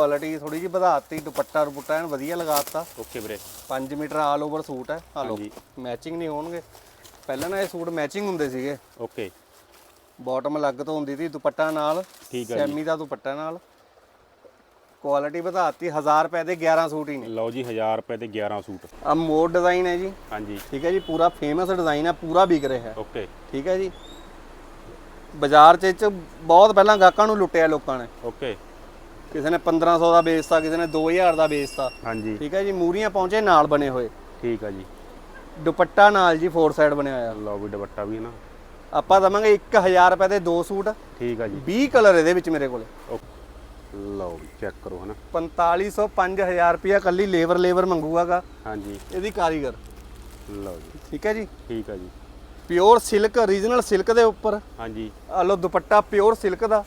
Quality ਥੋੜੀ ਜਿਹੀ ਵਧਾਤੀ ਦੁਪੱਟਾ ਦੁਪੱਟਾ ਐਨ ਵਧੀਆ ਲਗਾਤਾ। ਓਕੇ ਵੀਰੇ। 5 ਮੀਟਰ ਆਲ ਓਵਰ ਸੂਟ ਹੈ ਆ ਲੋ ਹਾਂਜੀ। ਮੈਚਿੰਗ ਨਹੀਂ ਹੋਣਗੇ। ਪਹਿਲਾਂ ਨਾ ਇਹ ਸੂਟ ਮੈਚਿੰਗ ਹੁੰਦੇ ਸੀਗੇ। ਓਕੇ ਬਾਟਮ ਅਲੱਗ ਤੋਂ ਹੁੰਦੀ ਸੀ ਦੁਪੱਟਾ ਨਾਲ ਠੀਕ ਹੈ ਜੀ। ਸੈਮੀ ਦਾ ਦੁਪੱਟਾ ਨਾਲ। ਕੁਆਲਿਟੀ ਵਧਾਤੀ 1000 ਰੁਪਏ ਦੇ 11 ਸੂਟ ਹੀ ਨੇ। ਲਓ ਜੀ 1000 ਰੁਪਏ ਦੇ 11 ਸੂਟ। ਆ ਮੋਡ ਡਿਜ਼ਾਈਨ ਹੈ ਜੀ। ਹਾਂਜੀ। ਠੀਕ ਹੈ ਜੀ ਪੂਰਾ ਫੇਮਸ ਡਿਜ਼ਾਈਨ ਹੈ ਪੂਰਾ ਵਿਕ ਰਿਹਾ ਹੈ। ਓਕੇ ਠੀਕ ਹੈ ਜੀ। ਬਾਜ਼ਾਰ 'ਚ ਇਹ 'ਚ ਬਹੁਤ ਪਹਿਲਾਂ ਗਾਹਕਾਂ ਨੂੰ ਲੁੱਟਿਆ ਲੋਕਾਂ ਨੇ। ਓਕੇ ਕਿਸੇ ਨੇ 1500 ਦਾ ਵੇਚਤਾ ਕਿਸੇ ਨੇ 2000 ਦਾ ਵੇਚਤਾ ਹਾਂਜੀ। ਠੀਕ ਹੈ ਜੀ ਮੂਰੀਆਂ ਪਹੁੰਚੇ ਨਾਲ ਬਣੇ ਹੋਏ। ਠੀਕ ਆ ਜੀ। ਦੁਪੱਟਾ ਨਾਲ ਜੀ ਫੋਰ ਸਾਈਡ ਬਣਿਆ ਹੋਇਆ। ਲਓ ਵੀ ਦੁਪੱਟਾ ਵੀ ਹੈ ਨਾ। ਆਪਾਂ ਦਵਾਂਗੇ 1000 ਰੁਪਏ ਦੇ ਦੋ ਸੂਟ। ਠੀਕ ਆ ਜੀ। 20 ਕਲਰ ਇਹਦੇ ਵਿੱਚ ਮੇਰੇ ਕੋਲੇ। ਲਓ ਵੀ ਚੈੱਕ ਕਰੋ ਹਨਾ। 4500 5000 ਰੁਪਿਆ ਕੱਲੀ ਲੇਬਰ ਲੇਬਰ ਮੰਗੂਗਾਗਾ ਹਾਂਜੀ। ਇਹਦੀ ਕਾਰੀਗਰ। ਲਓ ਜੀ। ਠੀਕ ਹੈ ਜੀ। ਠੀਕ ਆ ਜੀ। ਪਿਓਰ ਸਿਲਕ ਓਰੀਜਨਲ ਸਿਲਕ ਦੇ ਉੱਪਰ। ਹਾਂਜੀ। ਆ ਲੋ ਦੁਪੱਟਾ ਪਿਓਰ ਸਿਲਕ ਦਾ।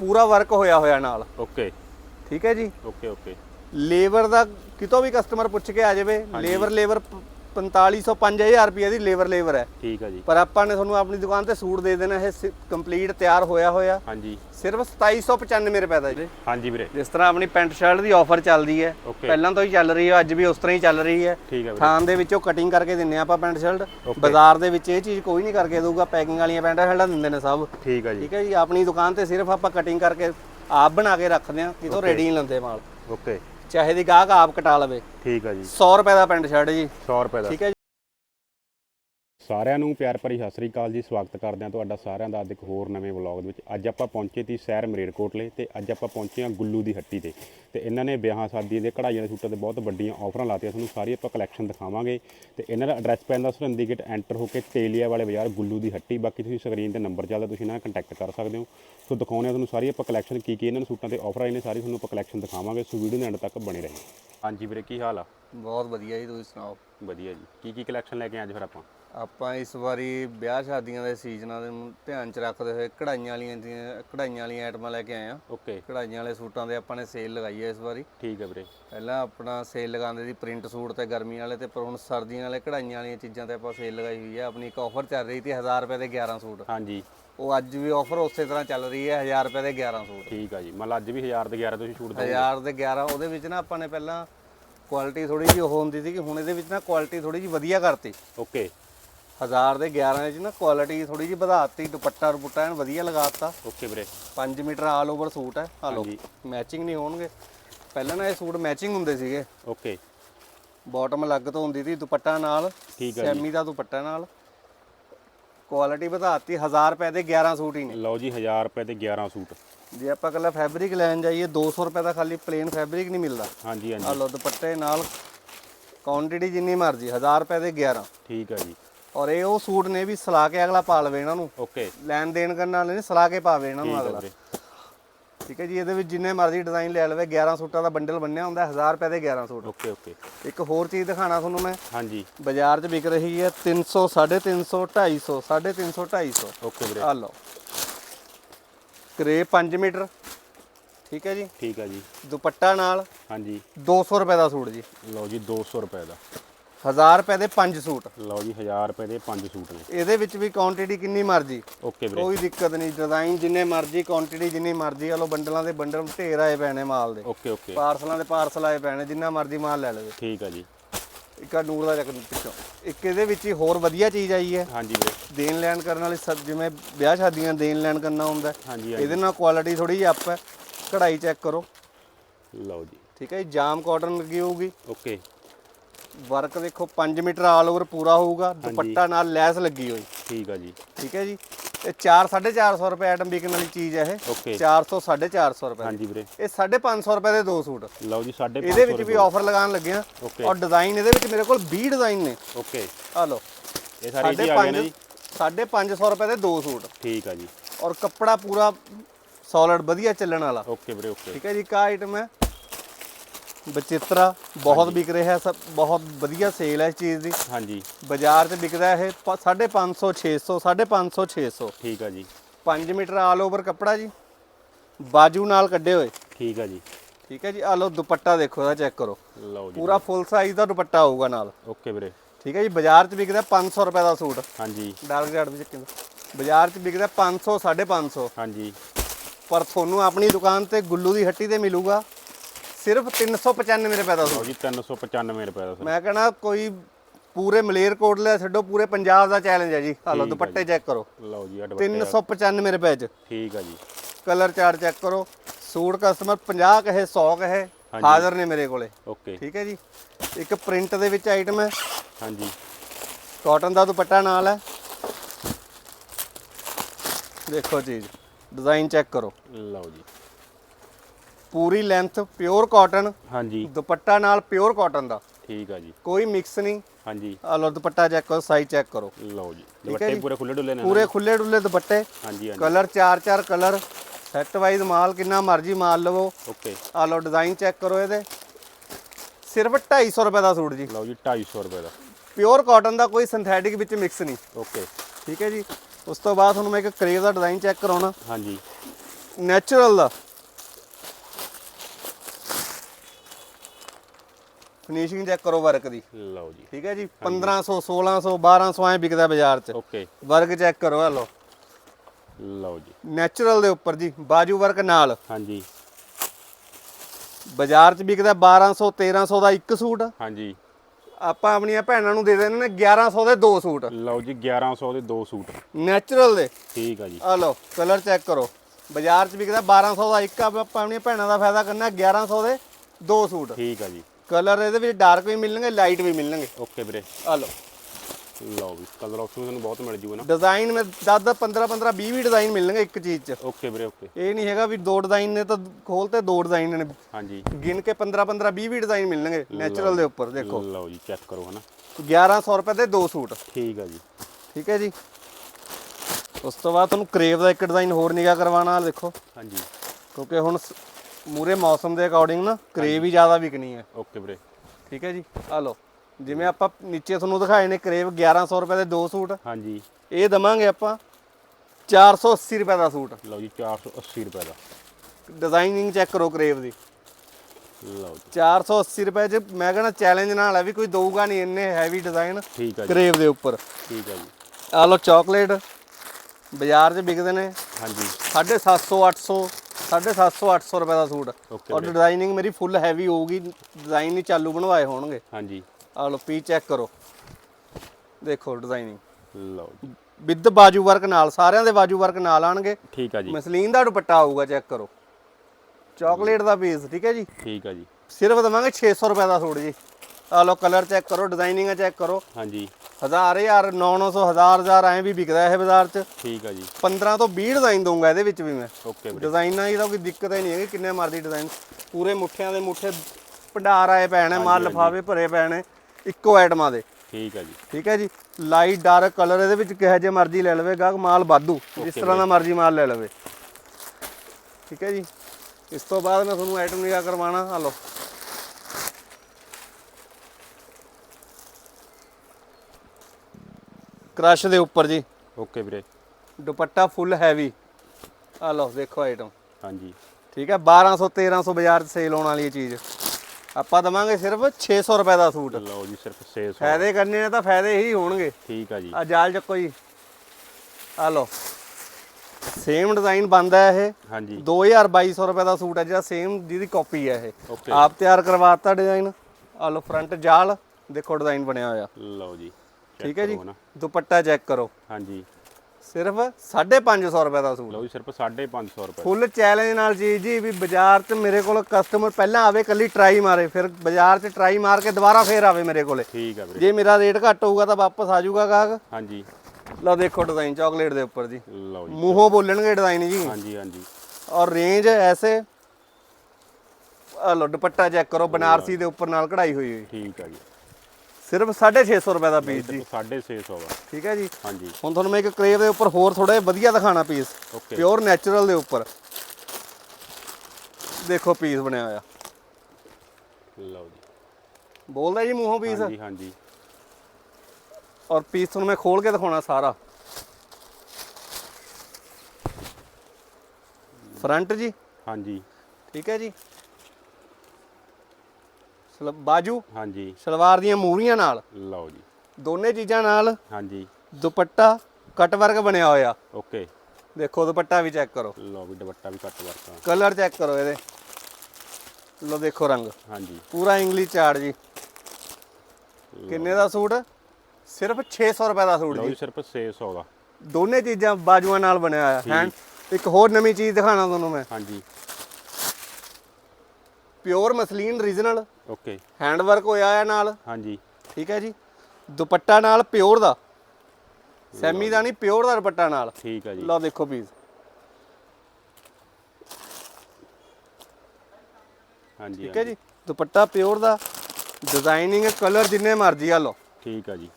ਪੂਰਾ ਵਰਕ ਹੋਇਆ ਹੋਇਆ ਨਾਲ। ਓਕੇ। ਠੀਕ ਹੈ ਜੀ? Okay okay. ਲੇਬਰ ਦਾ ਕਿਤੋਂ ਵੀ ਕਸਟਮਰ ਪੁੱਛ ਕੇ ਆ ਜਾਵੇ ਲੇਬਰ ਲੇਬਰ 4500 5000 ਰੁਪਏ ਦੀ ਲੇਬਰ ਲੇਬਰ ਹੈ। ਠੀਕ ਆ ਜੀ। ਪਰ ਆਪਾਂ ਨੇ ਤੁਹਾਨੂੰ ਆਪਣੀ ਦੁਕਾਨ ਤੇ ਸੂਟ ਦੇ ਦੇਣਾ ਇਹ ਕੰਪਲੀਟ ਤਿਆਰ ਹੋਇਆ ਹੋਇਆ। ਹਾਂਜੀ। ਸਿਰਫ 2795 ਰੁਪਏ ਦਾ ਜੀ। ਹਾਂਜੀ ਵੀਰੇ। ਜਿਸ ਤਰ੍ਹਾਂ ਆਪਣੀ ਪੈਂਟ ਸ਼ਰਟ ਦੀ ਆਫਰ ਚੱਲਦੀ ਹੈ। ਪਹਿਲਾਂ ਤੋਂ ਹੀ ਚੱਲ ਰਹੀ ਹੈ ਅੱਜ ਵੀ ਉਸ ਤਰ੍ਹਾਂ ਹੀ ਚੱਲ ਰਹੀ ਹੈ। ਥਾਨ ਦੇ ਵਿੱਚੋਂ ਕਟਿੰਗ ਕਰਕੇ ਦਿੰਨੇ ਆ ਆਪਾਂ ਪੈਂਟ ਸ਼ਰਟ. ਬਾਜ਼ਾਰ ਦੇ ਵਿੱਚ ਇਹ ਚੀਜ਼ ਕੋਈ ਨਹੀਂ ਕਰਕੇ ਦਊਗਾ ਪੈਕਿੰਗ ਵਾਲੀਆਂ ਪੈਂਟਾਂ ਸ਼ਰਟਾਂ ਦਿੰਦੇ ਨੇ ਸਭ। ਠੀਕ ਆ ਜੀ। ਠੀਕ ਹੈ ਜੀ ਆਪਣੀ ਦੁਕਾਨ ਤੇ ਸਿਰਫ ਆਪਾਂ ਕਟਿੰਗ ਕਰਕੇ ਆਪ ਬਣਾ ਕੇ ਰੱਖਦੇ ਆ ਕਿਤੋਂ ਰੈਡੀ ਨਹੀਂ ਲੈਂਦੇ ਮਾਲ। ਓਕੇ ਚਾਹੇ ਦੀ ਗਾਹਕ ਆਪ ਕਟਾ ਲਵੇ। ਠੀਕ ਆ ਜੀ। 100 ਰੁਪਏ ਦਾ ਪੈਂਟ ਸ਼ਰਟ ਜੀ। 100 ਰੁਪਏ ਦਾ। ਠੀਕ ਹੈ ਜੀ। ਸਾਰਿਆਂ ਨੂੰ ਪਿਆਰ ਭਰੀ ਸਤਿ ਸ੍ਰੀ ਅਕਾਲ ਜੀ ਸਵਾਗਤ ਕਰਦੇ ਹਾਂ ਤੁਹਾਡਾ ਸਾਰਿਆਂ ਦਾ ਅੱਜ ਇੱਕ ਹੋਰ ਨਵੇਂ ਵਲੌਗ ਦੇ ਵਿੱਚ। ਅੱਜ ਆਪਾਂ ਪਹੁੰਚੇ ਤੀ ਸ਼ਹਿਰ ਮਰੇੜਕੋਟਲੇ ਤੇ ਅੱਜ ਆਪਾਂ ਪਹੁੰਚੇ ਹਾਂ ਗੁੱਲੂ ਦੀ ਹੱਟੀ ਤੇ। ਤੇ ਇਹਨਾਂ ਨੇ ਵਿਆਹਾਂ ਸ਼ਾਦੀਆਂ ਦੇ ਕਢਾਈਆਂ ਦੇ ਸੂਟਾਂ ਤੇ ਬਹੁਤ ਵੱਡੀਆਂ ਆਫਰਾਂ ਲਾਤੀਆਂ ਤੁਹਾਨੂੰ ਸਾਰੀ ਆਪਾਂ ਕਲੈਕਸ਼ਨ ਦਿਖਾਵਾਂਗੇ। ਤੇ ਇਹਨਾਂ ਦਾ ਐਡਰੈਸ ਪੈਂਦਾ ਸਰਹੰਦੀ ਗੇਟ ਐਂਟਰ ਹੋ ਕੇ ਤੇਲੀਆ ਵਾਲੇ ਬਾਜ਼ਾਰ ਗੁੱਲੂ ਦੀ ਹੱਟੀ। ਬਾਕੀ ਤੁਸੀਂ ਸਕਰੀਨ ਤੇ ਨੰਬਰ ਚੱਲਦਾ ਤੁਸੀਂ ਇਹਨਾਂ ਨਾਲ ਕੰਟੈਕਟ ਕਰ ਸਕਦੇ ਹੋ। ਸੋ ਦਿਖਾਉਂਦੇ ਹਾਂ ਤੁਹਾਨੂੰ ਸਾਰੀ ਆਪਾਂ ਕਲੈਕਸ਼ਨ ਕੀ ਕੀ ਇਹਨਾਂ ਨੂੰ ਸੂਟਾਂ ਤੇ ਆਫਰ ਆਏ ਨੇ ਸਾਰੀ ਤੁਹਾਨੂੰ ਆਪਾਂ ਕਲੈਕਸ਼ਨ ਦਿਖਾਵਾਂਗੇ। ਸੋ ਵੀਡੀਓ ਦੇ ਐਂਡ ਤੱਕ ਬਣੇ ਰਹੋ। ਹਾਂਜੀ ਵੀਰੇ ਕੀ ਹਾਲ ਆ? ਬਹੁਤ ਵਧੀਆ ਜੀ ਤੁਸੀਂ ਸੁਣਾਓ? ਵਧੀਆ ਜੀ। ਕੀ ਕੀ ਕਲੈਕਸ਼ਨ ਲੈ ਕੇ ਆਏ ਅੱਜ ਫਿਰ ਆਪਾਂ? ਆਪਾਂ ਇਸ ਵਾਰੀ ਵਿਆਹ ਸ਼ਾਦੀਆਂ ਦੇ ਸੀਜ਼ਨਾਂ ਦੇ ਨੂੰ ਧਿਆਨ ਚ ਰੱਖਦੇ ਹੋਏ ਕਢਾਈਆਂ ਵਾਲੀਆਂ ਦੀਆਂ ਕਢਾਈਆਂ ਵਾਲੀਆਂ ਆਈਟਮਾਂ ਲੈ ਕੇ ਆਏ ਆ ਓਕੇ ਕਢਾਈਆਂ ਵਾਲੇ ਸੂਟਾਂ ਦੇ ਆਪਾਂ ਨੇ ਸੇਲ ਲਗਾਈ ਹੈ ਇਸ ਵਾਰੀ। ਠੀਕ ਹੈ ਵੀਰੇ। ਪਹਿਲਾਂ ਆਪਣਾ ਸੇਲ ਲਗਾਉਂਦੇ ਸੀ ਪ੍ਰਿੰਟ ਸੂਟ ਤੇ ਗਰਮੀਆਂ ਵਾਲੇ ਤੇ ਪਰ ਹੁਣ ਸਰਦੀਆਂ ਵਾਲੇ ਕਢਾਈਆਂ ਵਾਲੀਆਂ ਚੀਜ਼ਾਂ ਤੇ ਆਪਾਂ ਸੇਲ ਲਗਾਈ ਹੋਈ ਹੈ। ਆਪਣੀ ਇੱਕ ਆਫਰ ਚੱਲ ਰਹੀ ਸੀ 1000 ਰੁਪਏ ਦੇ 11 ਸੂਟ। ਹਾਂਜੀ। ਉਹ ਅੱਜ ਵੀ ਆਫਰ ਉਸੇ ਤਰ੍ਹਾਂ ਚੱਲ ਰਹੀ ਹੈ 1000 ਰੁਪਏ ਦੇ 11 ਸੂਟ। ਠੀਕ ਆ ਜੀ। ਮਤਲਬ ਅੱਜ ਵੀ 1000 ਦੇ 11 ਤੁਸੀਂ ਛੂਟ ਦੋ 1000 ਦੇ 11 ਉਹਦੇ ਵਿੱਚ ਨਾ ਆਪਾਂ ਨੇ ਪਹਿਲਾਂ ਕੁਆਲਿਟੀ ਥੋੜੀ ਜਿਹੀ ਉਹ ਹੁੰਦੀ ਸੀ ਕਿ ਹੁਣ ਇਹਦੇ ਵਿੱਚ ਨਾ ਕੁਆਲਿਟੀ ਥੋੜੀ ਜਿਹੀ ਵਧੀਆ ਕਰਤੀ। ਓਕੇ 1000 ਦੇ 11 ਵਿੱਚ ਨਾ ਕੁਆਲਿਟੀ ਥੋੜੀ ਜਿਹੀ ਵਧਾਤੀ ਦੁਪੱਟਾ ਦੁਪੱਟਾ ਐਨ ਵਧੀਆ ਲਗਾਤਾ। ਓਕੇ ਵੀਰੇ। 5 ਮੀਟਰ ਆਲ ਓਵਰ ਸੂਟ ਹੈ ਆ ਲੋ। ਮੈਚਿੰਗ ਨਹੀਂ ਹੋਣਗੇ। ਪਹਿਲਾਂ ਨਾ ਇਹ ਸੂਟ ਮੈਚਿੰਗ ਹੁੰਦੇ ਸੀਗੇ। ਓਕੇ ਬਾਟਮ ਅਲੱਗ ਤੋਂ ਹੁੰਦੀ ਸੀ ਦੁਪੱਟਾ ਨਾਲ ਠੀਕ ਆ ਜੀ। ਸੈਮੀ ਦਾ ਦੁਪੱਟਾ ਨਾਲ। ਕੁਆਲਿਟੀ ਵਧਾਤੀ 1000 ਰੁਪਏ ਦੇ 11 ਸੂਟ ਹੀ ਨੇ। ਲਓ ਜੀ 1000 ਰੁਪਏ ਦੇ 11 ਸੂਟ। ਜੇ ਆਪਾਂ ਕੱਲਾ ਫੈਬਰਿਕ ਲੈਣ ਜਾਈਏ 200 ਰੁਪਏ ਦਾ ਖਾਲੀ ਪਲੇਨ ਫੈਬਰਿਕ ਨਹੀਂ ਮਿਲਦਾ। ਹਾਂਜੀ ਆ ਹਾਂਜੀ ਲੋ ਦੁਪੱਟੇ ਨਾਲ ਕੁਆਂਟੀਟੀ ਜਿੰਨੀ ਮਰਜ਼ੀ 1000 ਰੁਪਏ ਦੇ 11 ਠੀਕ ਆ ਜੀ। ਔਰ ਇਹ ਉਹ ਸੂਟ ਨੇ ਵੀ ਸਲਾ ਕੇ ਅਗਲਾ ਪਾ ਲਵੇ ਇਹਨਾਂ ਨੂੰ। ਓਕੇ ਲੈਣ ਦੇਣ ਕਰਨ ਵਾਲੇ ਨੇ ਸਲਾ ਕੇ ਪਾਵੇ ਇਹਨਾਂ ਨੂੰ ਅਗਲਾ। ਠੀਕ ਹੈ ਜੀ ਇਹਦੇ ਵਿੱਚ ਜਿੰਨੇ ਮਰਜ਼ੀ ਡਿਜ਼ਾਈਨ ਲੈ ਲਵੇ 11 ਸੂਟਾਂ ਦਾ ਬੰਡਲ ਬੰਨਿਆ ਹੁੰਦਾ 1000 ਰੁਪਏ ਦੇ 11 ਸੂਟ। ਓਕੇ ਓਕੇ ਇੱਕ ਹੋਰ ਚੀਜ਼ ਦਿਖਾਣਾ ਤੁਹਾਨੂੰ ਮੈਂ। ਹਾਂਜੀ। ਬਾਜ਼ਾਰ 'ਚ ਵਿਕ ਰਹੀ ਹੈ 300 350 250 350 250 ਓਕੇ ਵੀਰੇ। ਆ ਲਓ। ਕਰੇ 5 ਮੀਟਰ। ਠੀਕ ਹੈ ਜੀ। ਠੀਕ ਆ ਜੀ। ਦੁਪੱਟਾ ਨਾਲ ਹਾਂਜੀ। 200 ਰੁਪਏ ਦਾ ਸੂਟ ਜੀ। ਲਓ ਜੀ 200 ਰੁਪਏ ਦਾ। 1000 ਰੁਪਏ ਦੇ 5 ਸੂਟ। ਲਓ ਜੀ 1000 ਰੁਪਏ ਦੇ 5 ਸੂਟ ਨੇ। ਇਹਦੇ ਵਿੱਚ ਵੀ ਕੁਆਂਟੀਟੀ ਕਿੰਨੀ ਮਰਜ਼ੀ। ਓਕੇ ਵੀਰੇ। ਕੋਈ ਦਿੱਕਤ ਨਹੀਂ ਡਿਜ਼ਾਈਨ ਜਿੰਨੇ ਮਰਜ਼ੀ ਕੁਆਂਟੀਟੀ ਜਿੰਨੀ ਮਰਜ਼ੀ ਆ ਲੋ ਬੰਡਲਾਂ ਦੇ ਬੰਡਲ ਢੇਰ ਆਏ ਪੈਣੇ ਮਾਲ ਦੇ। ਓਕੇ ਓਕੇ ਪਾਰਸਲਾਂ ਦੇ ਪਾਰਸਲ ਆਏ ਪੈਣੇ ਜਿੰਨਾ ਮਰਜ਼ੀ ਮਾਲ ਲੈ ਲਵੇ। ਠੀਕ ਆ ਜੀ। ਇੱਕ ਆ ਨੂਰ ਦਾ ਚੱਕ ਪਿੱਛੋਂ। ਇੱਕ ਇਹਦੇ ਵਿੱਚ ਹੀ ਹੋਰ ਵਧੀਆ ਚੀਜ਼ ਆਈ ਹੈ। ਹਾਂਜੀ ਵੀਰੇ। ਦੇਣ ਲੈਣ ਕਰਨ ਵਾਲੀ ਸਭ ਜਿਵੇਂ ਵਿਆਹ ਸ਼ਾਦੀਆਂ ਦੇਣ ਲੈਣ ਕਰਨਾ ਹੁੰਦਾ। ਹਾਂਜੀ ਇਹਦੇ ਨਾਲ ਕੁਆਲਿਟੀ ਥੋੜੀ ਜਿਹੀ ਅਪ ਹੈ। ਕਢਾਈ ਚੈੱਕ ਕਰੋ। ਲਓ ਜੀ। ਠੀਕ ਹੈ ਜੀ ਜਾਮ ਕਾਟਨ ਲੱਗੀ ਹੋਊਗੀ। ਓਕੇ ਵਰਕ ਦੇਖੋ 5 ਮੀਟਰ ਆਲ ਓਵਰ ਪੂਰਾ ਹੋਊਗਾ ਦੁਪੱਟਾ ਨਾਲ ਲੈਸ ਲੱਗੀ ਹੋਈ। ਠੀਕ ਆ ਜੀ। ਠੀਕ ਹੈ ਜੀ? ਇਹ 4 450 ਰੁਪਏ ਆਈਟਮ ਵਿਕਣ ਵਾਲੀ ਚੀਜ਼ ਹੈ ਇਹ। ਓਕੇ। 400 450 ਰੁਪਏ ਹਾਂਜੀ ਵੀਰੇ। ਇਹ 550 ਰੁਪਏ ਦੇ ਦੋ ਸੂਟ। ਲਓ ਜੀ 550 ਇਹਦੇ ਵਿੱਚ ਵੀ ਆਫਰ ਲਗਾਉਣ ਲੱਗੇ ਆ ਔਰ ਡਿਜ਼ਾਈਨ ਇਹਦੇ ਵਿੱਚ ਮੇਰੇ ਕੋਲ 20 ਡਿਜ਼ਾਈਨ ਨੇ। ਓਕੇ। ਆ ਲਓ। ਇਹ ਸਾਰੇ ਜੀ ਆ ਗਏ ਨੇ ਜੀ। 550 ਰੁਪਏ ਦੇ ਦੋ ਸੂਟ। ਠੀਕ ਆ ਜੀ। ਔਰ ਕੱਪੜਾ ਪੂਰਾ ਸੋਲਿਡ ਵਧੀਆ ਚੱਲਣ ਵਾਲਾ। ਓਕੇ ਵੀਰੇ ਓਕੇ। ਠੀਕ ਹੈ ਜੀ ਕਾ ਆਈਟਮ ਹੈ। ਬਚਿੱਤਰਾ ਬਹੁਤ ਵਿਕ ਰਿਹਾ ਸਭ ਬਹੁਤ ਵਧੀਆ ਸੇਲ ਹੈ ਇਸ ਚੀਜ਼ ਦੀ। ਹਾਂਜੀ। ਬਾਜ਼ਾਰ 'ਚ ਵਿਕਦਾ ਇਹ 550 600 550 600 ਠੀਕ ਆ ਜੀ। 5 ਮੀਟਰ ਆਲ ਓਵਰ ਕੱਪੜਾ ਜੀ। ਬਾਜੂ ਨਾਲ ਕੱਢੇ ਹੋਏ। ਠੀਕ ਆ ਜੀ। ਠੀਕ ਹੈ ਜੀ ਆ ਲਓ ਦੁਪੱਟਾ ਦੇਖੋ ਇਹਦਾ ਚੈੱਕ ਕਰੋ। ਲਓ ਜੀ ਪੂਰਾ ਫੁੱਲ ਸਾਈਜ਼ ਦਾ ਦੁਪੱਟਾ ਹੋਊਗਾ ਨਾਲ। ਓਕੇ ਵੀਰੇ। ਠੀਕ ਹੈ ਜੀ ਬਾਜ਼ਾਰ 'ਚ ਵਿਕਦਾ 500 ਰੁਪਏ ਦਾ ਸੂਟ। ਹਾਂਜੀ। ਡਾਰਕ ਜੈਡ ਵਿੱਚ ਕਿੰਨਾ ਬਾਜ਼ਾਰ 'ਚ ਵਿਕਦਾ 500 550 ਹਾਂਜੀ। ਪਰ ਤੁਹਾਨੂੰ ਆਪਣੀ ਦੁਕਾਨ ਤੇ ਗੁੱਲੂ ਦੀ ਹੱਟੀ ਤੇ ਮਿਲੂਗਾ। ਸਿਰਫ 395 ਰੁਪਏ ਦਾ ਲਓ ਸੂਟ ਜੀ 395 ਰੁਪਏ ਦਾ ਸਰ ਮੈਂ ਕਹਣਾ ਕੋਈ ਪੂਰੇ ਮਲੇਰਕੋਟਲੇ ਛੱਡੋ ਪੂਰੇ ਪੰਜਾਬ ਦਾ ਚੈਲੰਜ ਹੈ ਜੀ। ਆ ਲਓ ਦੁਪੱਟੇ ਚੈੱਕ ਕਰੋ। ਲਓ ਜੀ ਆ। ਦੁਪੱਟੇ 395 ਰੁਪਏ ਚ। ਠੀਕ ਆ ਜੀ। ਕਲਰ ਚਾਰਟ ਚੈੱਕ ਕਰੋ। ਸੂਟ ਕਸਟਮਰ 50 ਕਹੇ 100 ਕਹੇ ਹਾਂਜੀ। ਹਾਜ਼ਰ ਨੇ ਮੇਰੇ ਕੋਲੇ। ਓਕੇ। ਠੀਕ ਹੈ ਜੀ। ਇੱਕ ਪ੍ਰਿੰਟ ਦੇ ਵਿੱਚ ਆਈਟਮ ਹੈ। ਹਾਂਜੀ। ਕਾਟਨ ਦਾ ਦੁਪੱਟਾ ਨਾਲ ਹੈ। ਦੇਖੋ ਚੀਜ਼ ਡਿਜ਼ਾਈਨ ਚੈੱਕ ਕਰੋ। ਲਓ ਜੀ। ਪੂਰੀ ਲੈਂਥ ਪਿਓਰ ਕਾਟਨ ਹਾਂਜੀ। ਦੁਪੱਟਾ ਨਾਲ ਪਿਓਰ ਕਾਟਨ ਦਾ। ਠੀਕ ਆ ਜੀ। ਕੋਈ ਮਿਕਸ ਨਹੀਂ। ਹਾਂਜੀ। ਆ ਲਓ ਦੁਪੱਟਾ ਚੈੱਕ ਕਰੋ ਸਾਈਜ਼ ਚੈੱਕ ਕਰੋ। ਲਓ ਜੀ ਦੁਪੱਟੇ। ਪੂਰੇ ਖੁੱਲੇ ਡੁੱਲੇ ਨੇ? ਪੂਰੇ ਖੁੱਲੇ ਡੁੱਲੇ ਦੁਪੱਟੇ। ਹਾਂਜੀ ਹਾਂਜੀ। ਕਲਰ ਚਾਰ ਚਾਰ ਕਲਰ ਸੈੱਟ ਵਾਈਜ਼ ਮਾਲ ਕਿੰਨਾ ਮਰਜ਼ੀ ਮਾਲ ਲਵੋ। ਓਕੇ। ਆ ਲਓ ਡਿਜ਼ਾਈਨ ਚੈੱਕ ਕਰੋ ਇਹਦੇ। ਸਿਰਫ 250 ਰੁਪਏ ਦਾ ਸੂਟ ਜੀ। ਲਓ ਜੀ 250 ਰੁਪਏ ਦਾ। ਪਿਓਰ ਕਾਟਨ ਦਾ ਕੋਈ ਸਿੰਥੈਟਿਕ ਵਿੱਚ ਮਿਕਸ ਨਹੀਂ। ਓਕੇ। ਠੀਕ ਹੈ ਜੀ? ਉਸ ਤੋਂ ਬਾਅਦ ਤੁਹਾਨੂੰ ਮੈਂ ਇੱਕ ਕਰੇਵ ਦਾ ਡਿਜ਼ਾਈਨ ਚੈੱਕ ਕਰਾਉਣਾ। ਹਾਂਜੀ। ਨੈਚੁਰਲ ਦਾ। ਫਿਨਿਸ਼ਿੰਗ ਚੈੱਕ ਕਰੋ ਵਰਕ ਦੀ। ਲਓ ਜੀ। ਠੀਕ ਹੈ ਜੀ? 1500 1600 1200 ਐ ਵਿਕਦਾ ਬਾਜ਼ਾਰ 'ਚ। ਓਕੇ। ਵਰਕ ਚੈੱਕ ਕਰੋ ਆ ਲਓ। ਲਓ ਜੀ। ਨੈਚੁਰਲ ਦੇ ਉੱਪਰ ਜੀ ਬਾਜੂ ਵਰਕ ਨਾਲ। ਹਾਂਜੀ। ਬਾਜ਼ਾਰ 'ਚ ਵਿਕਦਾ 1200 1300 ਦਾ ਇੱਕ ਸੂਟ। ਹਾਂਜੀ। ਆਪਾਂ ਆਪਣੀਆਂ ਭੈਣਾਂ ਨੂੰ ਦੇ ਦੇਣੇ ਨੇ 1100 ਦੇ ਦੋ ਸੂਟ। ਲਓ ਜੀ 1100 ਦੇ ਦੋ ਸੂਟ। ਨੈਚੁਰਲ ਦੇ। ਠੀਕ ਆ ਜੀ। ਆ ਲਓ ਕਲਰ ਚੈੱਕ ਕਰੋ। ਬਾਜ਼ਾਰ 'ਚ ਵਿਕਦਾ 1200 ਦਾ ਇੱਕ ਆਪਾਂ ਆਪਣੀਆਂ ਭੈਣਾਂ ਦਾ ਫਾਇਦਾ ਕਰਨਾ 1100 ਦੇ ਦੋ ਸੂਟ। ਠੀਕ ਆ ਜੀ। ਕਲਰ ਇਹਦੇ ਵਿੱਚ ਡਾਰਕ ਵੀ ਮਿਲਣਗੇ ਲਾਈਟ ਵੀ ਮਿਲਣਗੇ। ਓਕੇ ਵੀਰੇ। ਆ ਲਓ। ਲਓ ਵੀ ਕਲਰ ਆਪਸ਼ਨ ਤੁਹਾਨੂੰ ਬਹੁਤ ਮਿਲ ਜੂਗਾ ਨਾ। ਡਿਜ਼ਾਈਨ ਮੈਂ 10 10 15 15 20 20 ਡਿਜ਼ਾਈਨ ਮਿਲਣਗੇ ਇੱਕ ਚੀਜ਼ 'ਚ। ਓਕੇ ਵੀਰੇ ਓਕੇ। ਇਹ ਨਹੀਂ ਹੈਗਾ ਵੀ ਦੋ ਡਿਜ਼ਾਈਨ ਨੇ ਤਾਂ ਖੋਲ ਤੇ ਦੋ ਡਿਜ਼ਾਈਨ ਨੇ। ਹਾਂਜੀ। ਗਿਣ ਕੇ 15 15 20 20 ਡਿਜ਼ਾਈਨ ਮਿਲਣਗੇ ਨੈਚੁਰਲ ਦੇ ਉੱਪਰ ਦੇਖੋ। ਲਓ ਜੀ ਚੈੱਕ ਕਰੋ ਹਨਾ। 1100 ਰੁਪਏ ਦੇ ਦੋ ਸੂਟ। ਠੀਕ ਆ ਜੀ। ਠੀਕ ਹੈ ਜੀ। ਉਸ ਤੋਂ ਬਾਅਦ ਤੁਹਾਨੂੰ ਕਰੇਵ ਦਾ ਇੱਕ ਡਿਜ਼ਾਈਨ ਹੋਰ ਨਿਗਾ ਕਰਵਾਉਣਾ ਆਹ ਦੇਖੋ। ਹਾਂਜੀ। ਕਿਉਂਕਿ ਹੁਣ ਮੂਰੇ ਮੌਸਮ ਦੇ ਅਕੋਰਡਿੰਗ ਨਾ ਕਰੇਵ ਹੀ ਜ਼ਿਆਦਾ ਵਿਕਣੀ ਹੈ। ਓਕੇ ਵੀਰੇ। ਠੀਕ ਹੈ ਜੀ? ਆ ਲਓ ਜਿਵੇਂ ਆਪਾਂ ਨੀਚੇ ਤੁਹਾਨੂੰ ਦਿਖਾਏ ਨੇ ਕਰੇਵ 1100 ਰੁਪਏ ਦੇ ਦੋ ਸੂਟ। ਹਾਂਜੀ। ਇਹ ਦਵਾਂਗੇ ਆਪਾਂ 480 ਰੁਪਏ ਦਾ ਸੂਟ। ਲਓ ਜੀ 480 ਰੁਪਏ ਦਾ। ਡਿਜ਼ਾਈਨਿੰਗ ਚੈੱਕ ਕਰੋ ਕਰੇਵ ਦੀ। ਲਓ ਜੀ। 480 ਰੁਪਏ ਚ ਮੈਂ ਕਹਿੰਦਾ ਚੈਲੰਜ ਨਾਲ ਹੈ ਵੀ ਕੋਈ ਦਊਗਾ ਨਹੀਂ ਇੰਨੇ ਹੈਵੀ ਡਿਜ਼ਾਈਨ ਠੀਕ ਜੀ। ਕਰੇਵ ਦੇ ਉੱਪਰ। ਠੀਕ ਆ ਜੀ। ਆ ਲਓ ਚਾਕਲੇਟ ਬਾਜ਼ਾਰ 'ਚ ਵਿਕਦੇ ਨੇ। ਹਾਂਜੀ। 750 800 750 800 ਰੁਪਏ ਦਾ ਸੂਟ। ਔਰ ਡਿਜ਼ਾਈਨਿੰਗ ਮੇਰੀ ਫੁੱਲ ਹੈਵੀ ਹੋਊਗੀ। ਡਿਜ਼ਾਈਨ ਹੀ ਚਾਲੂ ਬਣਵਾਏ ਹੋਣਗੇ। ਹਾਂਜੀ। ਆ ਲਓ ਪੀ ਚੈੱਕ ਕਰੋ। ਦੇਖੋ ਡਿਜ਼ਾਈਨਿੰਗ ਲਓ ਵਿਦ ਬਾਜੂ ਵਰਕ ਨਾਲ ਸਾਰਿਆਂ ਦੇ ਬਾਜੂ ਵਰਕ ਨਾਲ ਆਣਗੇ। ਠੀਕ ਆ ਜੀ। ਮਸਲੀਨ ਦਾ ਦੁਪੱਟਾ ਆਊਗਾ ਚੈੱਕ ਕਰੋ। ਚਾਕਲੇਟ ਦਾ ਪੀਸ ਠੀਕ ਹੈ ਜੀ? ਠੀਕ ਆ ਜੀ। ਸਿਰਫ ਦਵਾਂਗੇ 600 ਰੁਪਏ ਦਾ ਸੂਟ ਜੀ। ਆ ਲਓ ਕਲਰ ਚੈੱਕ ਕਰੋ ਡਿਜ਼ਾਈਨਿੰਗ ਚੈੱਕ ਕਰੋ। ਹਾਂਜੀ। ਹਜ਼ਾਰ ਹਜ਼ਾਰ 900 ਹਜ਼ਾਰ ਹਜ਼ਾਰ ਐਂ ਵੀ ਵਿਕਦਾ ਇਹ ਬਾਜ਼ਾਰ 'ਚ। ਠੀਕ ਆ ਜੀ। 15 ਤੋਂ 20 ਡਿਜ਼ਾਈਨ ਦਊਂਗਾ ਇਹਦੇ ਵਿੱਚ ਵੀ ਮੈਂ। ਓਕੇ ਵੀਰੇ ਡਿਜ਼ਾਈਨਾਂ ਦੀ ਤਾਂ ਕੋਈ ਦਿੱਕਤ ਹੀ ਨਹੀਂ ਹੈਗੀ ਕਿੰਨੇ ਮਰਜ਼ੀ ਡਿਜ਼ਾਈਨ ਪੂਰੇ ਮੁੱਠਿਆਂ ਦੇ ਮੁੱਠੇ ਭੰਡਾਰ ਆਏ ਨੇ ਮਾਲ ਲਫਾਵੇ ਭਰੇ ਨੇ ਇੱਕੋ ਆਈਟਮਾਂ ਦੇ। ਠੀਕ ਆ ਜੀ। ਠੀਕ ਹੈ ਜੀ? ਲਾਈਟ ਡਾਰਕ ਕਲਰ ਇਹਦੇ ਵਿੱਚ ਕਿਹੋ ਜਿਹੇ ਮਰਜ਼ੀ ਲੈ ਲਵੇ ਗਾਹਕ ਮਾਲ ਵਾਧੂ ਜਿਸ ਤਰ੍ਹਾਂ ਦਾ ਮਰਜ਼ੀ ਮਾਲ ਲੈ ਲਵੇ। ਠੀਕ ਹੈ ਜੀ? ਇਸ ਤੋਂ ਬਾਅਦ ਮੈਂ ਤੁਹਾਨੂੰ ਆਈਟਮ ਨਿਗਾ ਕਰਵਾਉਣਾ ਆ ਲਓ। ਕ੍ਰਸ਼ ਦੇ ਉੱਪਰ ਜੀ। ਓਕੇ ਵੀਰੇ। Dupatta full heavy. ਆ ਲਓ ਦੇਖੋ ਆਈਟਮ ਹਾਂਜੀ। ਠੀਕ ਹੈ 1200 1300 ਬਾਜ਼ਾਰ 'ਚ ਸੇਲ ਹੋਣ ਵਾਲੀ ਇਹ ਚੀਜ਼। ਆਪਾਂ ਦਵਾਂਗੇ ਸਿਰਫ 600 ਰੁਪਏ ਦਾ ਸੂਟ। ਲਓ ਜੀ ਸਿਰਫ 600 ਫਾਇਦੇ ਕਰਨੇ ਨੇ ਤਾਂ ਫਾਇਦੇ ਹੀ ਹੋਣਗੇ। ਠੀਕ ਆ ਜੀ। ਆ ਜਾਲ ਚੱਕੋ ਜੀ। ਆ ਲਓ। ਸੇਮ ਡਿਜ਼ਾਈਨ ਬੰਦਾ ਇਹ। ਹਾਂਜੀ। 2200 ਰੁਪਏ ਦਾ ਸੂਟ ਹੈ ਜਿਹੜਾ ਸੇਮ ਜਿਹਦੀ ਕਾਪੀ ਹੈ ਇਹ। ਆਪ ਤਿਆਰ ਕਰਵਾਤਾ ਡਿਜ਼ਾਈਨ ਆ ਲਓ ਫਰੰਟ ਜਾਲ। ਦੇਖੋ ਡਿਜ਼ਾਈਨ ਬਣਿਆ ਹੋਇਆ। ਲਓ ਜੀ। ਠੀਕ ਹੈ ਜੀ। ਦੁਪੱਟਾ ਚੈੱਕ ਕਰੋ। ਹਾਂਜੀ। ਸਿਰਫ 550 ਰੁਪਏ ਦਾ ਸੂਟ। ਲਓ ਜੀ ਸਿਰਫ 550 ਰੁਪਏ। ਫੁੱਲ ਚੈਲੰਜ ਨਾਲ ਚੀਜ਼ ਜੀ ਵੀ ਬਾਜ਼ਾਰ 'ਚ ਮੇਰੇ ਕੋਲ ਕਸਟਮਰ ਪਹਿਲਾਂ ਆਵੇ ਕੱਲੀ ਟਰਾਈ ਮਾਰੇ ਫਿਰ ਬਾਜ਼ਾਰ 'ਚ ਟਰਾਈ ਮਾਰ ਕੇ ਦੁਬਾਰਾ ਫੇਰ ਆਵੇ ਮੇਰੇ ਕੋਲੇ। ਠੀਕ ਆ ਵੀਰੇ। ਜੇ ਮੇਰਾ ਰੇਟ ਘੱਟ ਹੋਊਗਾ ਤਾਂ ਵਾਪਸ ਆ ਜਾਊਗਾ ਗਾਹਕ। ਹਾਂਜੀ। ਲਓ ਦੇਖੋ ਡਿਜ਼ਾਈਨ ਚਾਕਲੇਟ ਦੇ ਉੱਪਰ ਜੀ। ਲਓ ਜੀ। ਮੂੰਹੋਂ ਬੋਲਣਗੇ ਡਿਜ਼ਾਈਨ ਜੀ। ਹਾਂਜੀ ਹਾਂਜੀ। ਔਰ ਰੇਂਜ ਐਸੇ। ਆ ਲਓ ਦੁਪੱਟਾ ਚੈੱਕ ਕਰੋ ਬਨਾਰਸੀ ਦੇ ਉੱਪਰ ਨਾਲ ਕਢਾਈ ਹੋਈ ਹੋਈ। ਠੀਕ ਆ ਜੀ। ਸਿਰਫ 650 ਰੁਪਏ ਦਾ ਪੀਸ ਜੀ। ਸਿਰਫ 650 ਆ ਠੀਕ ਹੈ ਜੀ। ਹਾਂਜੀ। ਹੁਣ ਤੁਹਾਨੂੰ ਮੈਂ ਇੱਕ ਕਰੇਵ ਦੇ ਉੱਪਰ ਹੋਰ ਥੋੜਾ ਜਿਹਾ ਵਧੀਆ ਦਿਖਾਣਾ ਪੀਸ ਪਿਓਰ ਨੈਚੁਰਲ ਦੇ ਉੱਪਰ। ਦੇਖੋ ਪੀਸ ਬਣਿਆ ਹੋਇਆ। ਲਓ ਜੀ। ਬੋਲਦਾ ਜੀ ਮੂੰਹੋਂ ਪੀਸ ਹਾਂਜੀ ਹਾਂਜੀ। ਔਰ ਪੀਸ ਤੁਹਾਨੂੰ ਮੈਂ ਖੋਲ ਕੇ ਦਿਖਾਉਣਾ ਸਾਰਾ। ਫਰੰਟ ਜੀ। ਹਾਂਜੀ। ਠੀਕ ਹੈ ਜੀ। ਸਲ ਬਾਜੂ ਹਾਂਜੀ। ਸਲਵਾਰ ਦੀਆਂ ਮੂਰੀਆਂ ਨਾਲ। ਲਓ ਜੀ। ਦੋਨੇ ਚੀਜ਼ਾਂ ਨਾਲ ਹਾਂਜੀ। ਦੁਪੱਟਾ ਕਟ ਵਰਕ ਬਣਿਆ ਹੋਇਆ। ਓਕੇ। ਦੇਖੋ ਦੁਪੱਟਾ ਵੀ ਚੈੱਕ ਕਰੋ। ਲਓ ਵੀ ਦੁਪੱਟਾ ਵੀ ਕੱਟ ਵਰਤਾ ਕਲਰ ਚੈੱਕ ਕਰੋ ਇਹਦੇ। ਲੋ ਦੇਖੋ ਰੰਗ। ਹਾਂਜੀ। ਪੂਰਾ ਇੰਗਲਿਸ਼ ਚਾਰਟ ਜੀ। ਕਿੰਨੇ ਦਾ ਸੂਟ? ਸਿਰਫ 600 ਰੁਪਏ ਦਾ ਸੂਟ ਲਓ ਜੀ। ਜੀ ਸਿਰਫ 600 ਦਾ। ਦੋਨੇ ਚੀਜ਼ਾਂ ਬਾਜੂਆਂ ਨਾਲ ਬਣਿਆ ਹੋਇਆ। ਹੈਂਡ ਇੱਕ ਹੋਰ ਨਵੀਂ ਚੀਜ਼ ਦਿਖਾਣਾ ਤੁਹਾਨੂੰ ਮੈਂ। ਹਾਂਜੀ। Pure muslin regional okay. Hand work ਹੋਇਆ ਹੈ ਨਾਲ? ਹਾਂਜੀ। ਠੀਕ ਹੈ ਜੀ। ਦੁਪੱਟਾ ਨਾਲ ਪਿਓਰ ਦਾ। ਸੈਮੀ ਦਾ ਨਹੀਂ ਪਿਓਰ ਦਾ ਦੁਪੱਟਾ ਨਾਲ। ਠੀਕ ਆ ਜੀ। ਲਓ ਦੇਖੋ ਪੀਸ। ਹਾਂਜੀ ਠੀਕ ਹੈ ਜੀ। ਦੁਪੱਟਾ ਪਿਓਰ ਦਾ। ਡਿਜ਼ਾਈਨਿੰਗ ਕਲਰ ਜਿੰਨੇ ਮਰਜ਼ੀ ਆ ਲਓ। ਠੀਕ ਆ ਜੀ।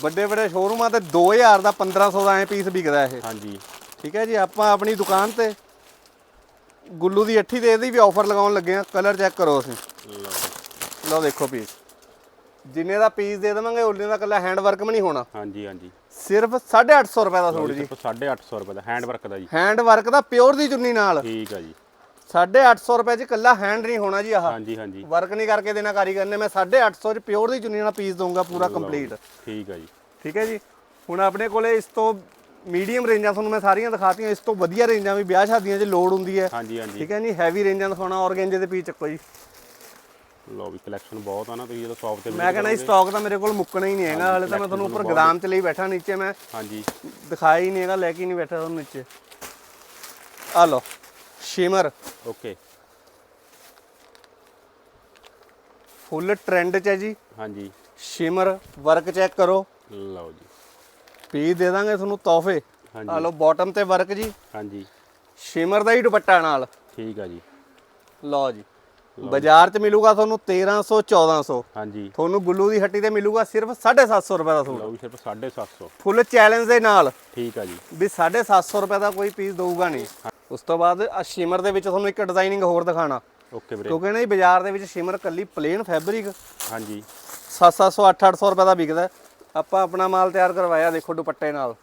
ਵੱਡੇ ਵੱਡੇ ਸ਼ੋਰੂਮਾਂ ਤੇ 2000 ਦਾ 1500 ਦਾ ਐ ਪੀਸ ਵਿਕਦਾ ਇਹ। ਹਾਂਜੀ। ਠੀਕ ਹੈ ਜੀ। ਆਪਾਂ ਆਪਣੀ ਦੁਕਾਨ ਤੇ ਗੁੱਲੂ ਦੀ ਅੱਠੀ ਤੇ ਇਹਦੀ ਵੀ ਆਫਰ ਲਗਾਉਣ ਲੱਗੇ ਆ। ਕਲਰ ਚੈੱਕ ਕਰੋ ਅਸੀਂ। ਲਓ ਜੀ। ਲਓ ਦੇਖੋ ਪੀਸ ਜਿੰਨੇ ਦਾ ਪੀਸ ਦੇ ਦੇਵਾਂਗੇ ਉਨੇ ਦਾ ਕੱਲਾ ਹੈਂਡ ਵਰਕ ਵੀ ਨਹੀਂ ਹੋਣਾ। ਹਾਂਜੀ ਹਾਂਜੀ। ਸਿਰਫ 850 ਰੁਪਏ ਦਾ ਸੂਟ ਜੀ ਸਿਰਫ 850 ਰੁਪਏ ਦਾ ਹੈਂਡ ਵਰਕ ਦਾ ਜੀ। ਹੈਂਡ ਵਰਕ ਦਾ ਪਿਓਰ ਦੀ ਚੁੰਨੀ ਨਾਲ। ਠੀਕ ਆ ਜੀ। 850 ਰੁਪਏ ਚ ਕੱਲਾ ਹੈਂਡ ਨਹੀਂ ਹੋਣਾ ਜੀ ਆਹ। ਹਾਂਜੀ ਹਾਂਜੀ। ਵਰਕ ਨਹੀਂ ਕਰਕੇ ਦੇਣਾ ਕਾਰੀਗਰ ਨੇ ਮੈਂ 850 ਚ ਪਿਓਰ ਦੀ ਚੁੰਨੀ ਨਾਲ ਪੀਸ ਦਊਂਗਾ ਪੂਰਾ ਕੰਪਲੀਟ ਠੀਕ ਆ ਜੀ। ਠੀਕ ਹੈ ਜੀ। ਹੁਣ ਆਪਣੇ ਕੋਲੇ ਇਸ ਤੋਂ ਮੀਡੀਅਮ ਰੇਂਜਾਂ ਤੁਹਾਨੂੰ ਮੈਂ ਸਾਰੀਆਂ ਦਿਖਾਤੀਆਂ। ਇਸ ਤੋਂ ਵਧੀਆ ਰੇਂਜਾਂ ਵੀ ਵਿਆਹ ਸ਼ਾਦੀਆਂ 'ਚ ਲੋਡ ਹੁੰਦੀ ਹੈ। ਹਾਂਜੀ ਹਾਂਜੀ। ਠੀਕ ਹੈ ਨਹੀਂ ਹੈਵੀ ਰੇਂਜਾਂ ਦਿਖਾਉਣਾ ਔਰਗੈਂਜੇ ਦੇ ਪੀਸ ਚੱਕੋ ਜੀ। ਲਓ ਵੀ ਕਲੈਕਸ਼ਨ ਬਹੁਤ ਆ ਨਾ ਤੁਸੀਂ ਜਦੋਂ ਸ਼ਾਪ ਤੇ ਮੈਂ ਕਹਿੰਦਾ ਸਟਾਕ ਤਾਂ ਮੇਰੇ ਕੋਲ ਮੁੱਕਣਾ ਹੀ ਨਹੀਂ ਹੈਗਾ ਹਾਲੇ ਤਾਂ ਮੈਂ ਤੁਹਾਨੂੰ ਉੱਪਰ ਗੋਦਾਮ 'ਚ ਲਈ ਬੈਠਾ ਨੀਚੇ ਮੈਂ ਹਾਂਜੀ। ਦਿਖਾਇਆ ਹੀ ਨਹੀਂ ਹੈਗਾ ਲੈ ਕੇ ਨਹੀਂ ਬੈਠਾ ਤੁਹਾਨੂੰ ਨੀਚੇ। ਆ ਲਓ ਸ਼ਿਮਰ। ਓਕੇ ਫੁੱਲ ਟ੍ਰੈਂਡ 'ਚ ਹੈ ਜੀ। ਹਾਂਜੀ। ਸ਼ਿਮਰ ਵਰਕ ਚੈੱਕ ਕਰੋ। ਲਓ ਜੀ। ਪੀਸ ਦੇ ਦਾਂਗੇ ਤੁਹਾਨੂੰ ਤੋਹਫੇ। ਹਾਂਜੀ। ਆ ਲਓ ਬਾਟਮ ਤੇ ਵਰਕ ਜੀ। ਹਾਂਜੀ। ਸ਼ਿਮਰ ਦਾ ਹੀ ਦੁਪੱਟਾ ਨਾਲ। ਠੀਕ ਆ ਜੀ। ਲਓ ਜੀ। ਬਾਜ਼ਾਰ 'ਚ ਮਿਲੂਗਾ ਤੁਹਾਨੂੰ 1300 1400 ਹਾਂਜੀ। ਤੁਹਾਨੂੰ ਗੁੱਲੂ ਦੀ ਹੱਟੀ ਤੇ ਮਿਲੂਗਾ ਸਿਰਫ 750 ਰੁਪਏ ਦਾ ਸੂਟ। ਲਓ ਸਿਰਫ 750 ਫੁੱਲ ਚੈਲੰਜ ਦੇ ਨਾਲ। ਠੀਕ ਆ ਜੀ। ਵੀ 750 ਰੁਪਏ ਦਾ ਕੋਈ ਪੀਸ ਦਊਗਾ ਨਹੀਂ। ਉਸ ਤੋਂ ਬਾਅਦ ਆ ਸ਼ਿਮਰ ਦੇ ਵਿੱਚ ਤੁਹਾਨੂੰ ਇੱਕ ਡਿਜ਼ਾਈਨਿੰਗ ਹੋਰ ਦਿਖਾਣਾ ਓਕੇ ਵੀਰੇ। ਕਿਉਂਕਿ ਨਾ ਜੀ ਬਾਜ਼ਾਰ ਦੇ ਵਿੱਚ ਸ਼ਿਮਰ ਕੱਲੀ ਪਲੇਨ ਫੈਬਰਿਕ ਹਾਂਜੀ। 700 800 ਰੁਪਏ ਦਾ ਵਿਕਦਾ। ਆਪਾਂ ਆਪਣਾ ਮਾਲ ਤਿਆਰ ਕਰਵਾਇਆ ਦੇਖੋ ਦੁਪੱਟੇ ਨਾਲ।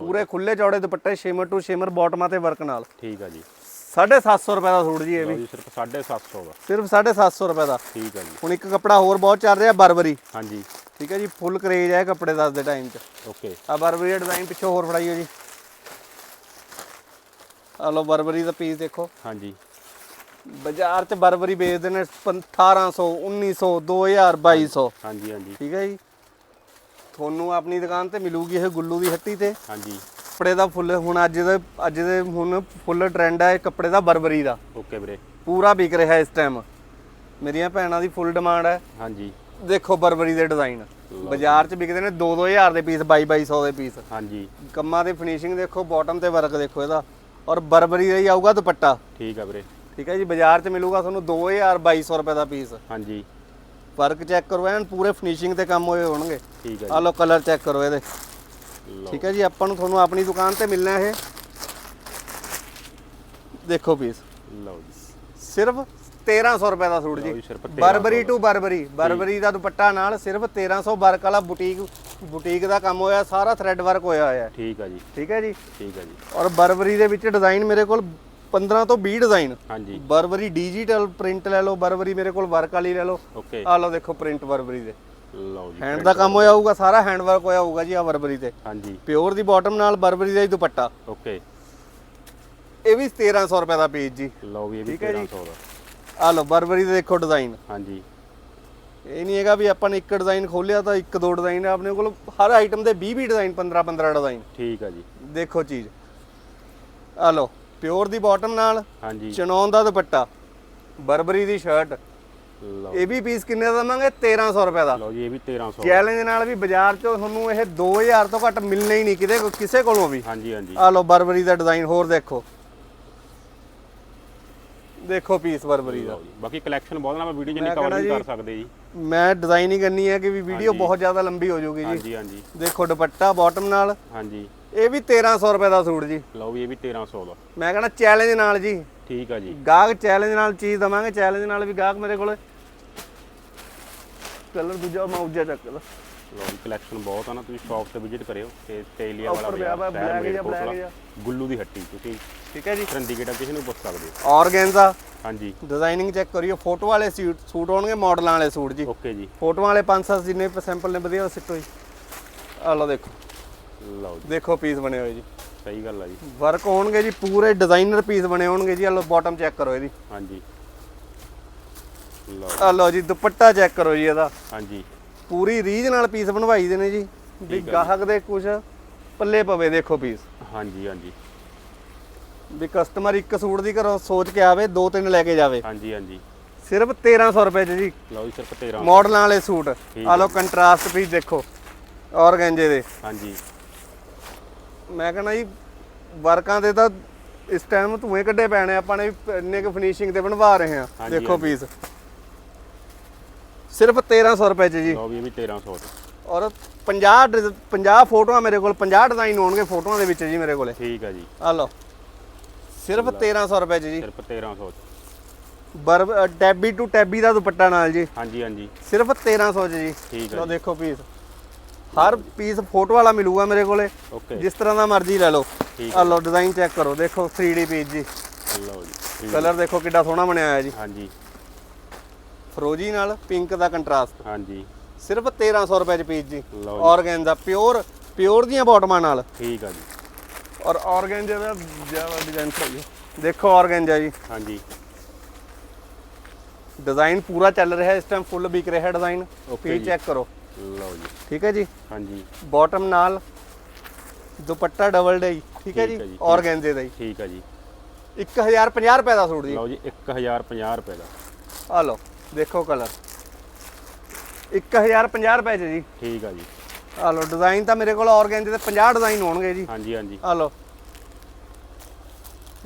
ਪੂਰੇ ਖੁੱਲੇ ਚੌੜੇ ਦੁਪੱਟੇ ਸ਼ਿਮਰ ਟੂ ਸ਼ਿਮਰ ਬਾਟਮਾਂ ਤੇ ਵਰਕ ਨਾਲ। ਠੀਕ ਆ ਜੀ। 750 ਰੁਪਏ ਦਾ ਸੂਟ ਜੀ ਇਹ ਵੀ। ਜੀ ਸਿਰਫ 750 ਦਾ। ਸਿਰਫ 750 ਰੁਪਏ ਦਾ। ਠੀਕ ਆ ਜੀ। ਹੁਣ ਇੱਕ ਕੱਪੜਾ ਹੋਰ ਬਹੁਤ ਚੱਲ ਰਿਹਾ ਬਰਬਰੀ। ਹਾਂਜੀ। ਠੀਕ ਹੈ ਜੀ ਫੁੱਲ ਕਰੇਜ ਹੈ ਕੱਪੜੇ ਦਾ ਅੱਜ ਦੇ ਟਾਈਮ 'ਚ। ਓਕੇ। ਆ ਬਰਬਰੀ ਦਾ ਡਿਜ਼ਾਈਨ ਪਿੱਛੋਂ ਹੋਰ ਫੜਾਈਓ ਜੀ। ਆ ਲਓ ਬਰਬਰੀ ਦਾ ਪੀਸ ਦੇਖੋ। ਹਾਂਜੀ। ਬਾਜ਼ਾਰ 'ਚ ਬਰਬਰੀ ਵੇਚਦੇ ਨੇ 1800 1900 2000 2200 ਹਾਂਜੀ ਹਾਂਜੀ। ਠੀਕ ਹੈ ਜੀ। ਤੁਹਾਨੂੰ ਆਪਣੀ ਦੁਕਾਨ ਤੇ ਮਿਲੂਗੀ ਇਹ ਗੁੱਲੂ ਦੀ ਹੱਟੀ ਤੇ। ਹਾਂਜੀ। ਕੱਪੜੇ ਦਾ ਫੁੱਲ ਹੁਣ ਅੱਜ ਦੇ ਅੱਜ ਦੇ ਹੁਣ ਫੁੱਲ ਟ੍ਰੈਂਡ ਹੈ ਕੱਪੜੇ ਦਾ ਬਰਬਰੀ ਦਾ। ਓਕੇ ਵੀਰੇ। ਪੂਰਾ ਵਿਕ ਰਿਹਾ ਇਸ ਟਾਈਮ ਮੇਰੀਆਂ ਭੈਣਾਂ ਦੀ ਫੁੱਲ ਡਿਮਾਂਡ ਹੈ ਹਾਂਜੀ। ਦੇਖੋ ਬਰਬਰੀ ਦੇ ਡਿਜ਼ਾਈਨ ਬਾਜ਼ਾਰ 'ਚ ਵਿਕਦੇ ਨੇ 2-2000 ਦੇ ਪੀਸ 22-2200 ਦੇ ਪੀਸ ਹਾਂਜੀ। ਕੰਮਾਂ ਦੀ ਫਿਨਿਸ਼ਿੰਗ ਦੇਖੋ ਬਾਟਮ ਤੇ ਵਰਕ ਦੇਖੋ ਇਹਦਾ। ਔਰ ਬਰਬਰੀ ਦਾ ਹੀ ਆਊਗਾ ਦੁਪੱਟਾ। ਠੀਕ ਆ ਵੀਰੇ। ਠੀਕ ਹੈ ਜੀ ਬਾਜ਼ਾਰ 'ਚ ਮਿਲੂਗਾ ਤੁਹਾਨੂੰ 2000 2200 ਰੁਪਏ ਦਾ ਪੀਸ ਹਾਂਜੀ। ਵਰਕ ਚੈੱਕ ਕਰੋ ਐਨ ਪੂਰੇ ਫਿਨਿਸ਼ਿੰਗ ਤੇ ਕੰਮ ਹੋਏ ਹੋਣਗੇ। ਠੀਕ ਆ ਆ ਲਓ ਕਲਰ ਚੈੱਕ ਕਰੋ ਇਹਦੇ। ਠੀਕ ਹੈ ਜੀ ਆਪਾਂ ਨੂੰ ਤੁਹਾਨੂੰ ਆਪਣੀ ਦੁਕਾਨ ਤੇ ਮਿਲਣਾ ਇਹ। ਦੇਖੋ ਪੀਸ ਲਓ ਜੀ। ਸਿਰਫ 1300 ਰੁਪਏ ਦਾ ਸੂਟ ਜੀ। ਜੀ ਸਿਰਫ 1300 ਬਰਬਰੀ ਟੂ ਬਰਬਰੀ ਬਰਬਰੀ ਦਾ ਦੁਪੱਟਾ ਨਾਲ ਸਿਰਫ 1300 ਵਰਕ ਵਾਲਾ ਬੁਟੀਕ ਬੁਟੀਕ ਦਾ ਕੰਮ ਹੋਇਆ ਸਾਰਾ ਥ੍ਰੈਡ ਵਰਕ ਹੋਇਆ ਹੋਇਆ। ਹੈ ਠੀਕ ਆ ਜੀ। ਠੀਕ ਹੈ ਜੀ? ਠੀਕ ਆ ਜੀ। ਔਰ ਬਰਬਰੀ ਦੇ ਵਿੱਚ ਡਿਜ਼ਾਈਨ ਮੇਰੇ ਕੋਲ 15 ਤੋਂ 20 ਡਿਜ਼ਾਈਨ ਹਾਂਜੀ। ਬਰਬਰੀ ਡਿਜੀਟਲ ਪ੍ਰਿੰਟ ਲੈ ਲਓ ਬਰਬਰੀ ਮੇਰੇ ਕੋਲ ਵਰਕ ਵਾਲੀ ਲੈ ਲਓ। ਆ ਲਓ ਦੇਖੋ ਪ੍ਰਿੰਟ ਬਰਬਰੀ ਦੇ। ਲਓ ਜੀ ਹੈਂਡ ਦਾ ਕੰਮ ਹੋਇਆ ਹੋਊਗਾ ਸਾਰਾ ਹੈਂਡ ਵਰਕ ਹੋਇਆ ਹੋਊਗਾ ਜੀ ਆ ਬਰਬਰੀ ਤੇ। ਹਾਂਜੀ। ਪਿਓਰ ਦੀ ਬਾਟਮ ਨਾਲ ਬਰਬਰੀ ਦਾ ਹੀ ਦੁਪੱਟਾ। ਓਕੇ ਇਹ ਵੀ 1300 ਰੁਪਏ ਦਾ ਪੀਸ ਜੀ। ਲਓ ਵੀ ਇਹ ਵੀ ਠੀਕ ਹੈ ਜੀ। 1300 ਦਾ। ਆ ਲਓ ਬਰਬਰੀ ਦੇ ਦੇਖੋ ਡਿਜ਼ਾਈਨ ਹਾਂਜੀ। ਇਹ ਨਹੀਂ ਹੈਗਾ ਵੀ ਆਪਾਂ ਨੇ ਇੱਕ ਡਿਜ਼ਾਈਨ ਖੋਲਿਆ ਤਾਂ ਇੱਕ ਦੋ ਡਿਜ਼ਾਈਨ ਆਪਣੇ ਕੋਲ ਹਰ ਆਈਟਮ ਦੇ 20 20 ਡਿਜ਼ਾਈਨ 15 15 ਡਿਜ਼ਾਈਨ ਠੀਕ ਆ ਜੀ। ਦੇਖੋ ਚੀਜ਼। ਆ ਲਓ ਪਿਓਰ ਦੀ ਬਾਟਮ ਨਾਲ ਹਾਂਜੀ। ਚਨੌਨ ਦਾ ਦੁਪੱਟਾ ਬਰਬਰੀ ਦੀ ਸ਼ਰਟ ਇਹ ਵੀ ਪੀਸ ਕਿੰਨੇ ਦਾ ਦਵਾਂਗੇ? 1300 ਰੁਪਏ ਦਾ। ਲਓ ਜੀ ਇਹ ਵੀ 1300 ਚੈਲੰਜ ਨਾਲ ਵੀ ਬਾਜ਼ਾਰ 'ਚੋਂ ਤੁਹਾਨੂੰ ਇਹ 2000 ਤੋਂ ਘੱਟ ਮਿਲਣਾ ਹੀ ਨਹੀਂ ਕਿਤੇ ਕਿਸੇ ਕੋਲੋਂ ਵੀ। ਹਾਂਜੀ ਹਾਂਜੀ। ਆ ਲਓ ਬਰਬਰੀ ਦਾ ਡਿਜ਼ਾਈਨ ਹੋਰ ਦੇਖੋ। ਦੇਖੋ ਪੀਸ ਬਰਬਰੀ ਦਾ। ਬਾਕੀ ਕਲੈਕਸ਼ਨ ਬਹੁਤ ਨਾ ਮੈਂ ਵੀਡੀਓ ਨਹੀਂ ਕਵਰ ਨਹੀਂ ਕਰ ਸਕਦੇ ਜੀ। ਮੈਂ ਡਿਜ਼ਾਈਨ ਹੀ ਕਰਨੀ ਹੈ ਕਿ ਵੀ ਵੀਡੀਓ। ਬਹੁਤ ਜ਼ਿਆਦਾ ਲੰਬੀ ਹੋ ਜਾਊਗੀ ਜੀ। ਹਾਂਜੀ ਹਾਂਜੀ। ਦੇਖੋ ਦੁਪੱਟਾ ਬਾਟਮ ਨਾਲ। ਹਾਂਜੀ। ਇਹ ਵੀ 1300 ਰੁਪਏ ਦਾ ਸੂਟ ਜੀ। ਲਓ ਵੀ ਇਹ ਵੀ 1300 ਦਾ। ਮੈਂ ਕਹਿੰਦਾ ਚੈਲੰਜ ਨਾਲ ਜੀ। ਠੀਕ ਆ ਜੀ। ਗਾਹਕ ਚੈਲੰਜ ਨਾਲ ਚੀਜ਼ ਦਵਾਂਗੇ ਚੈਲੰਜ ਨਾਲ ਵੀ ਗਾਹਕ ਮੇਰੇ ਕੋਲ ਕਲਰ ਦੂਜਾ ਮਾਊਜਾ ਚੱਕ ਲਾ। ਵੀ ਕਲੈਕਸ਼ਨ ਬਹੁਤ ਆ ਨਾ ਤੁਸੀਂ ਸ਼ਾਪ ਤੇ ਵਿਜ਼ਿਟ ਕਰਿਓ। ਤੇ ਆਸਟ੍ਰੇਲੀਆ ਵਾਲਾ Offer ਪਿਆ ਵਾ, ਸ਼ਹਿਰ black ਜਾਂ ਮਲੇਰਕੋਟਲਾ, black ਜਾਂ। ਗੁੱਲੂ ਦੀ ਹੱਟੀ ਤੁਸੀਂ ਠੀਕ ਹੈ ਜੀ। ਚੰਡੀਗੜ੍ਹ ਕਿਸੇ ਨੂੰ ਪੁੱਛ ਸਕਦੇ ਹੋ। ਔਰਗੈਂਜ਼ਾ। ਹਾਂਜੀ। ਡਿਜ਼ਾਈਨਿੰਗ ਚੈੱਕ ਕਰਿਓ ਫੋਟੋ ਵਾਲੇ ਸੂਟ ਸੂਟ ਹੋਣਗੇ ਮਾਡਲਾਂ ਵਾਲੇ ਸੂਟ ਜੀ। ਓਕੇ ਜੀ। ਫੋਟੋਆਂ ਵਾਲੇ 5-7 ਜਿੰਨੇ ਸੈਂਪਲ ਨੇ ਵਧੀਆ ਸਿੱਟੋ ਜੀ ਆ ਲਓ ਦੇਖੋ। ਲਓ ਜੀ। ਦੇਖੋ ਪੀਸ ਬਣੇ ਹੋਏ ਜੀ। ਸਹੀ ਗੱਲ ਆ ਜੀ। ਵਰਕ ਹੋਣਗੇ ਜੀ ਪੂਰੇ ਡਿਜ਼ਾਈਨਰ ਪੀਸ ਬਣੇ ਹੋਣਗੇ ਜੀ। ਆ ਲਓ ਬਾਟਮ ਚੈੱਕ ਕਰੋ ਇਹਦੀ। ਹਾਂਜੀ। ਆ ਲਓ ਜੀ ਦੁਪੱਟਾ ਚੈੱਕ ਕਰੋ ਜੀ ਇਹਦਾ। ਹਾਂਜੀ। ਪੂਰੀ ਰੀਝ ਨਾਲ ਪੀਸ ਬਣਵਾਈ ਦੇ ਨੇ ਜੀ। ਵੀ ਗਾਹਕ ਦੇ ਕੁਝ ਪੱਲੇ ਪਵੇ ਦੇਖੋ ਪੀਸ। ਹਾਂਜੀ ਹਾਂਜੀ। ਵੀ ਕਸਟਮਰ ਇੱਕ ਸੂਟ ਦੀ ਘਰੋਂ ਸੋਚ ਕੇ ਆਵੇ ਦੋ ਤਿੰਨ ਲੈ ਕੇ ਜਾਵੇ। ਹਾਂਜੀ ਹਾਂਜੀ। ਸਿਰਫ 1300 ਰੁਪਏ ਚ ਜੀ। ਲਓ ਜੀ ਸਿਰਫ 13 ਮਾਡਲਾਂ ਵਾਲੇ ਸੂਟ। ਆ ਲਓ ਕੰਟਰਾਸਟ ਪੀਸ ਦੇਖੋ ਔਰਗੈਂਜੇ ਦੇ। ਹਾਂਜੀ। ਮੈਂ ਕਹਿੰਦਾ ਜੀ ਵਰਕਾਂ ਦੇ ਤਾਂ ਇਸ ਟਾਈਮ ਧੂਏ ਕੱਢੇ ਪੈਣੇ ਆਪਾਂ ਨੇ ਇੰਨੇ ਕੁ ਫਿਨਿਸ਼ਿੰਗ ਤੇ ਬਣਵਾ ਰਹੇ ਹਾਂਜੀ, ਦੇਖੋ। ਪੀਸ ਸਿਰਫ 1300 ਰੁਪਏ ਚ ਜੀ। ਲਓ ਵੀ ਇਹ ਵੀ 1300 ਤੇ ਔਰ 50 ਡਿਜ਼- 50 ਫੋਟੋਆਂ ਮੇਰੇ ਕੋਲ 50 ਡਿਜ਼ਾਈਨ ਹੋਣਗੇ ਫੋਟੋਆਂ ਦੇ ਵਿੱਚ ਜੀ ਮੇਰੇ ਕੋਲੇ। ਠੀਕ ਆ ਜੀ। ਆ ਲਓ। ਸਿਰਫ 1300 ਰੁਪਏ ਚ ਜੀ। ਸਿਰਫ 1300 ਚ। ਬਰ ਟੈਬੀ ਟੂ ਟੈਬੀ ਦਾ ਦੁਪੱਟਾ ਨਾਲ ਜੀ। ਹਾਂਜੀ ਹਾਂਜੀ। ਸਿਰਫ 1300 ਚ ਜੀ। ਠੀਕ ਹੈ ਲਓ ਜੀ। ਦੇਖੋ ਪੀਸ ਹਰ ਪੀਸ ਫੋਟੋ ਵਾਲਾ ਮਿਲੂਗਾ ਮੇਰੇ ਕੋਲੇ। ਓਕੇ ਜਿਸ ਤਰ੍ਹਾਂ ਦਾ ਮਰਜ਼ੀ ਲੈ ਲਓ। ਠੀਕ ਆ। ਲਓ ਡਿਜ਼ਾਈਨ ਚੈੱਕ ਕਰੋ। ਦੇਖੋ 3D ਪੀਸ ਜੀ। ਲਓ ਜੀ। ਠੀਕ। ਕਲਰ ਦੇਖੋ ਕਿੱਡਾ ਸੋਹਣਾ ਬਣਿਆ ਹੋਇਆ ਜੀ। ਹਾਂਜੀ। ਫਰੋਜੀ ਨਾਲ ਪਿੰਕ ਦਾ ਕੰਟਰਾਸਟ ਹਾਂਜੀ। ਸਿਰਫ 1300 ਰੁਪਏ ਚ ਪੀਸ ਜੀ। ਲਓ ਜੀ। ਔਰਗੈਂਜਾ ਪਿਓਰ ਪਿਓਰ ਦੀਆਂ ਬਾਟਮਾਂ ਨਾਲ। ਠੀਕ ਆ ਜੀ। ਔਰ ਔਰਗੈਂਜਾ ਦਾ ਜ਼ਿਆਦਾ ਡਿਜ਼ਾਈਨ ਸਹੀ ਹੈ ਦੇਖੋ ਔਰਗੈਂਜਾ ਜੀ। ਹਾਂਜੀ। ਡਿਜ਼ਾਈਨ ਪੂਰਾ ਚੱਲ ਰਿਹਾ ਇਸ ਟਾਈਮ ਫੁੱਲ ਵਿਕ ਰਿਹਾ ਡਿਜ਼ਾਈਨ Okay ਜੀ। ਚੈੱਕ ਕਰੋ। ਲਓ ਜੀ। ਠੀਕ ਹੈ ਜੀ? ਹਾਂਜੀ। ਬਾਟਮ ਨਾਲ ਦੁਪੱਟਾ ਡਬਲ ਡੇ ਠੀਕ ਹੈ ਠੀਕ ਹੈ ਜੀ। ਜੀ। ਔਰਗੈਂਜੇ ਦਾ ਜੀ। ਠੀਕ ਆ ਜੀ। 1050 ਰੁਪਏ ਦਾ ਸੂਟ ਜੀ। ਲਓ ਜੀ 1050 ਰੁਪਏ ਦਾ। ਆ ਲਓ। ਦੇਖੋ ਕਲਰ। 1050 ਰੁਪਏ ਚ ਜੀ। ਠੀਕ ਆ ਜੀ। ਆ ਲਓ ਡਿਜ਼ਾਈਨ ਤਾਂ ਮੇਰੇ ਕੋਲ ਔਰਗੈਂਜੇ ਦੇ 50 ਡਿਜ਼ਾਈਨ ਹੋਣਗੇ ਜੀ। ਹਾਂਜੀ ਹਾਂਜੀ। ਆ ਲਓ।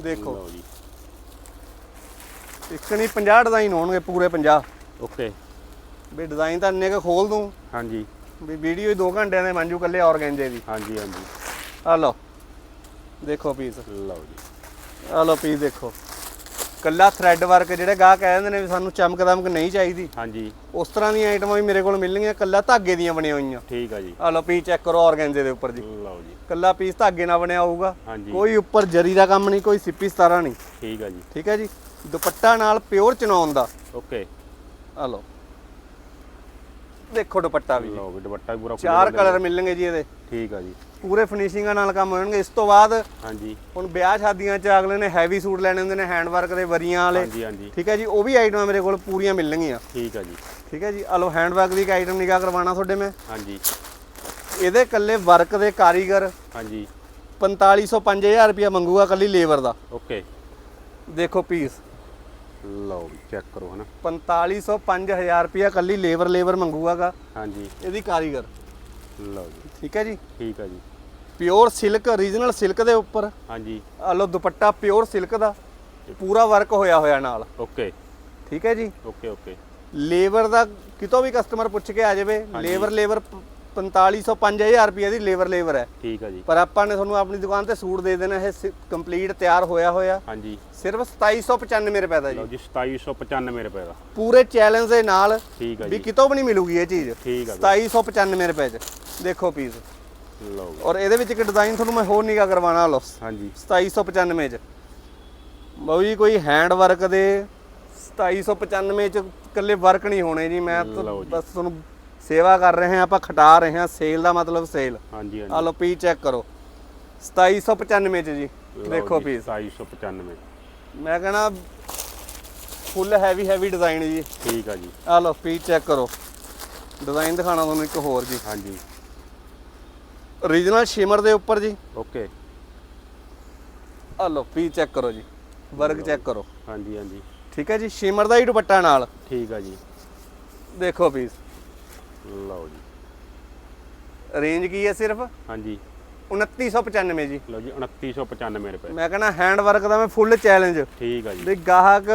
ਦੇਖੋ। ਲਓ ਜੀ। ਇੱਕ ਨਹੀਂ 50 ਡਿਜ਼ਾਈਨ ਹੋਣਗੇ ਪੂਰੇ 50 ਓਕੇ। ਵੀ ਡਿਜ਼ਾਈਨ ਤਾਂ ਇੰਨੇ ਕੁ ਖੋਲ ਦੂੰ। ਹਾਂਜੀ। ਵੀ ਵੀਡੀਓ ਹੀ 2 ਘੰਟਿਆਂ ਦੇ ਮੰਜੂ ਕੱਲੇ ਔਰਗੈਂਜੇ ਦੀ। ਹਾਂਜੀ ਹਾਂਜੀ। ਆ ਲਓ। ਦੇਖੋ ਪੀਸ ਲਓ ਜੀ। ਆ ਲਓ ਪੀਸ ਦੇਖੋ। ਕੱਲਾ ਥ੍ਰੈਡ ਵਰਕ ਜਿਹੜੇ ਗਾਹਕ ਕਹਿ ਦਿੰਦੇ ਨੇ ਵੀ ਸਾਨੂੰ ਚਮਕ ਦਮਕ ਨਹੀਂ ਚਾਹੀਦੀ। ਹਾਂਜੀ। ਉਸ ਤਰ੍ਹਾਂ ਦੀਆਂ ਆਈਟਮਾਂ ਵੀ ਮੇਰੇ ਕੋਲ ਮਿਲਣਗੀਆਂ ਕੱਲਾ ਧਾਗੇ ਦੀਆਂ ਬਣੀਆਂ ਹੋਈਆਂ। ਠੀਕ ਆ ਜੀ। ਆ ਲਓ ਪੀਸ ਚੈੱਕ ਕਰੋ ਔਰਗੈਂਜੇ ਦੇ ਉੱਪਰ ਜੀ। ਲਓ ਜੀ। ਕੱਲਾ ਪੀਸ ਧਾਗੇ ਨਾਲ ਬਣਿਆ ਹੋਊਗਾ। ਹਾਂਜੀ। ਕੋਈ ਉੱਪਰ ਜਰੀ ਦਾ ਕੰਮ ਨਹੀਂ ਕੋਈ ਸਿੱਪੀ ਸਤਾਰਾ ਨਹੀਂ। ਠੀਕ ਆ ਜੀ। ਠੀਕ ਹੈ ਜੀ? ਦੁਪੱਟਾ ਨਾਲ ਪਿਓਰ ਚਨੌਨ ਦਾ। ਓਕੇ। ਆ ਲਓ। ਦੇਖੋ ਦੁਪੱਟਾ ਵੀ। ਲਓ ਵੀ ਦੁਪੱਟਾ ਵੀ ਪੂਰਾ ਚਾਰ। ਕਲਰ ਮਿਲਣਗੇ ਜੀ ਇਹਦੇ। ਠੀਕ ਆ ਜੀ। ਪੂਰੇ ਫਿਨਿਸ਼ਿੰਗਾਂ ਨਾਲ ਕੰਮ ਹੋਣਗੇ। ਇਸ ਤੋਂ ਬਾਅਦ ਹਾਂਜੀ। ਹੁਣ ਵਿਆਹ ਸ਼ਾਦੀਆਂ 'ਚ ਅਗਲੇ ਨੇ ਹੈਵੀ ਸੂਟ ਲੈਣੇ ਹੁੰਦੇ ਨੇ ਹੈਂਡ ਵਰਕ ਦੇ ਵਰੀਆਂ ਵਾਲੇ। ਹਾਂਜੀ ਹਾਂਜੀ। ਠੀਕ ਹੈ ਜੀ ਉਹ ਵੀ ਆਈਟਮਾਂ ਮੇਰੇ ਕੋਲ ਪੂਰੀਆਂ ਮਿਲਣਗੀਆਂ। ਠੀਕ ਆ ਜੀ। ਠੀਕ ਹੈ ਜੀ ਲਓ ਹੈਂਡ ਵਰਕ ਦੀ ਇੱਕ ਆਈਟਮ ਨਿਗਾਹ ਕਰਵਾਉਣਾ ਤੁਹਾਡੇ ਮੈਂ। ਹਾਂਜੀ। ਇਹਦੇ ਕੱਲੇ ਵਰਕ ਦੇ ਕਾਰੀਗਰ ਹਾਂਜੀ। 4500 5000 ਰੁਪਇਆ ਮੰਗੂਗਾ ਕੱਲੀ ਲੇਬਰ ਦਾ। ਓਕੇ। ਦੇਖੋ ਪੀਸ ਲਓ ਚੈੱਕ ਕਰੋ ਹਨਾ? 4500 5000 ਰੁਪਇਆ ਕੱਲੀ ਲੇਬਰ ਲੇਬਰ ਮੰਗੂਗਾਗਾ ਹਾਂਜੀ। ਇਹਦੀ ਕਾਰੀਗਰ। ਲਓ ਜੀ। ਠੀਕ ਹੈ ਜੀ? ਠੀਕ ਆ ਜੀ। ਪਿਓਰ ਸਿਲਕ ਓਰੀਜਨਲ ਸਿਲਕ ਦੇ ਉੱਪਰ। ਹਾਂਜੀ। ਆ ਲਓ ਦੁਪੱਟਾ ਪਿਓਰ ਸਿਲਕ ਦਾ। ਪੂਰਾ ਵਰਕ ਹੋਇਆ ਹੋਇਆ ਨਾਲ। ਓਕੇ। ਠੀਕ ਹੈ ਜੀ? Okay okay. ਲੇਬਰ ਦਾ ਕਿਤੋਂ ਵੀ ਕਸਟਮਰ ਪੁੱਛ ਕੇ ਆ ਜਾਵੇ ਲੇਬਰ ਲੇਬਰ 4500 5000 ਰੁਪਏ ਦੀ ਲੇਬਰ ਲੇਬਰ ਹੈ। ਠੀਕ ਆ ਜੀ। ਪਰ ਆਪਾਂ ਨੇ ਤੁਹਾਨੂੰ ਆਪਣੀ ਦੁਕਾਨ ਤੇ ਸੂਟ ਦੇ ਦੇਣਾ ਇਹ ਕੰਪਲੀਟ ਤਿਆਰ ਹੋਇਆ ਹੋਇਆ। ਹਾਂਜੀ। ਸਿਰਫ 2795 ਰੁਪਏ ਦਾ ਲਓ ਜੀ ਜੀ 2795 ਰੁਪਏ ਦਾ। ਪੂਰੇ ਚੈਲੰਜ ਦੇ ਨਾਲ ਠੀਕ ਆ ਵੀ ਕਿਤੋਂ ਵੀ ਨਹੀਂ ਮਿਲੂਗੀ ਇਹ ਚੀਜ਼। ਠੀਕ ਜੀ। 2795 ਰੁਪਏ ਚ। ਦੇਖੋ ਪੀਸ। ਲਓ। ਔਰ ਇਹਦੇ ਵਿੱਚ ਇੱਕ ਡਿਜ਼ਾਈਨ ਤੁਹਾਨੂੰ ਮੈਂ ਹੋਰ ਨਿਗਾ ਕਰਵਾਉਣਾ ਲਓ। ਹਾਂਜੀ। 2795 ਚ। ਬਾਊ ਜੀ ਕੋਈ ਹੈਂਡ ਵਰਕ ਦੇ 2795 ਚ ਇਕੱਲੇ ਵਰਕ ਨਹੀਂ ਹੋਣੇ ਜੀ। ਮੈਂ ਤਾਂ। ਬਸ ਤੁਹਾਨੂੰ ਸੇਵਾ ਕਰ ਰਹੇ ਹਾਂ ਆਪਾਂ ਖਟਾ ਰਹੇ ਹਾਂ ਸੇਲ ਦਾ ਮਤਲਬ ਸੇਲ। ਹਾਂਜੀ ਆ ਹਾਂਜੀ ਲਓ ਪੀ ਚੈੱਕ ਕਰੋ। 2795 ਚ ਜੀ ਦੇਖੋ ਪੀਸ। 2795 ਮੈਂ ਕਹਣਾ ਫੁੱਲ ਹੈਵੀ ਹੈਵੀ ਡਿਜ਼ਾਈਨ ਜੀ। ਠੀਕ ਆ ਜੀ। ਆ ਲਓ ਪੀ ਚੈੱਕ ਕਰੋ। ਡਿਜ਼ਾਈਨ ਦਿਖਾਣਾ ਤੁਹਾਨੂੰ ਇੱਕ ਹੋਰ ਜੀ। ਹਾਂਜੀ। ਓਰੀਜਨਲ ਸ਼ਿਮਰ ਦੇ ਉੱਪਰ ਜੀ। ਓਕੇ। ਆ ਲਓ ਪੀ ਚੈੱਕ ਕਰੋ ਜੀ। ਵਰਕ ਚੈੱਕ ਕਰੋ। ਹਾਂਜੀ ਹਾਂਜੀ। ਠੀਕ ਹੈ ਜੀ ਸ਼ਿਮਰ ਦਾ ਹੀ ਦੁਪੱਟਾ ਨਾਲ। ਠੀਕ ਆ ਜੀ। ਦੇਖੋ ਪੀਸ। ਲਓ ਜੀ। ਰੇਂਜ ਕੀ ਹੈ ਸਿਰਫ? ਹਾਂਜੀ। 2995 ਜੀ। ਲਓ ਜੀ 2995 ਰੁਪਏ। ਮੈਂ ਕਹਿੰਦਾ ਹੈਂਡ ਵਰਕ ਦਾ ਮੈਂ ਫੁੱਲ ਚੈਲੰਜ ਠੀਕ ਆ ਜੀ। ਵੀ ਗਾਹਕ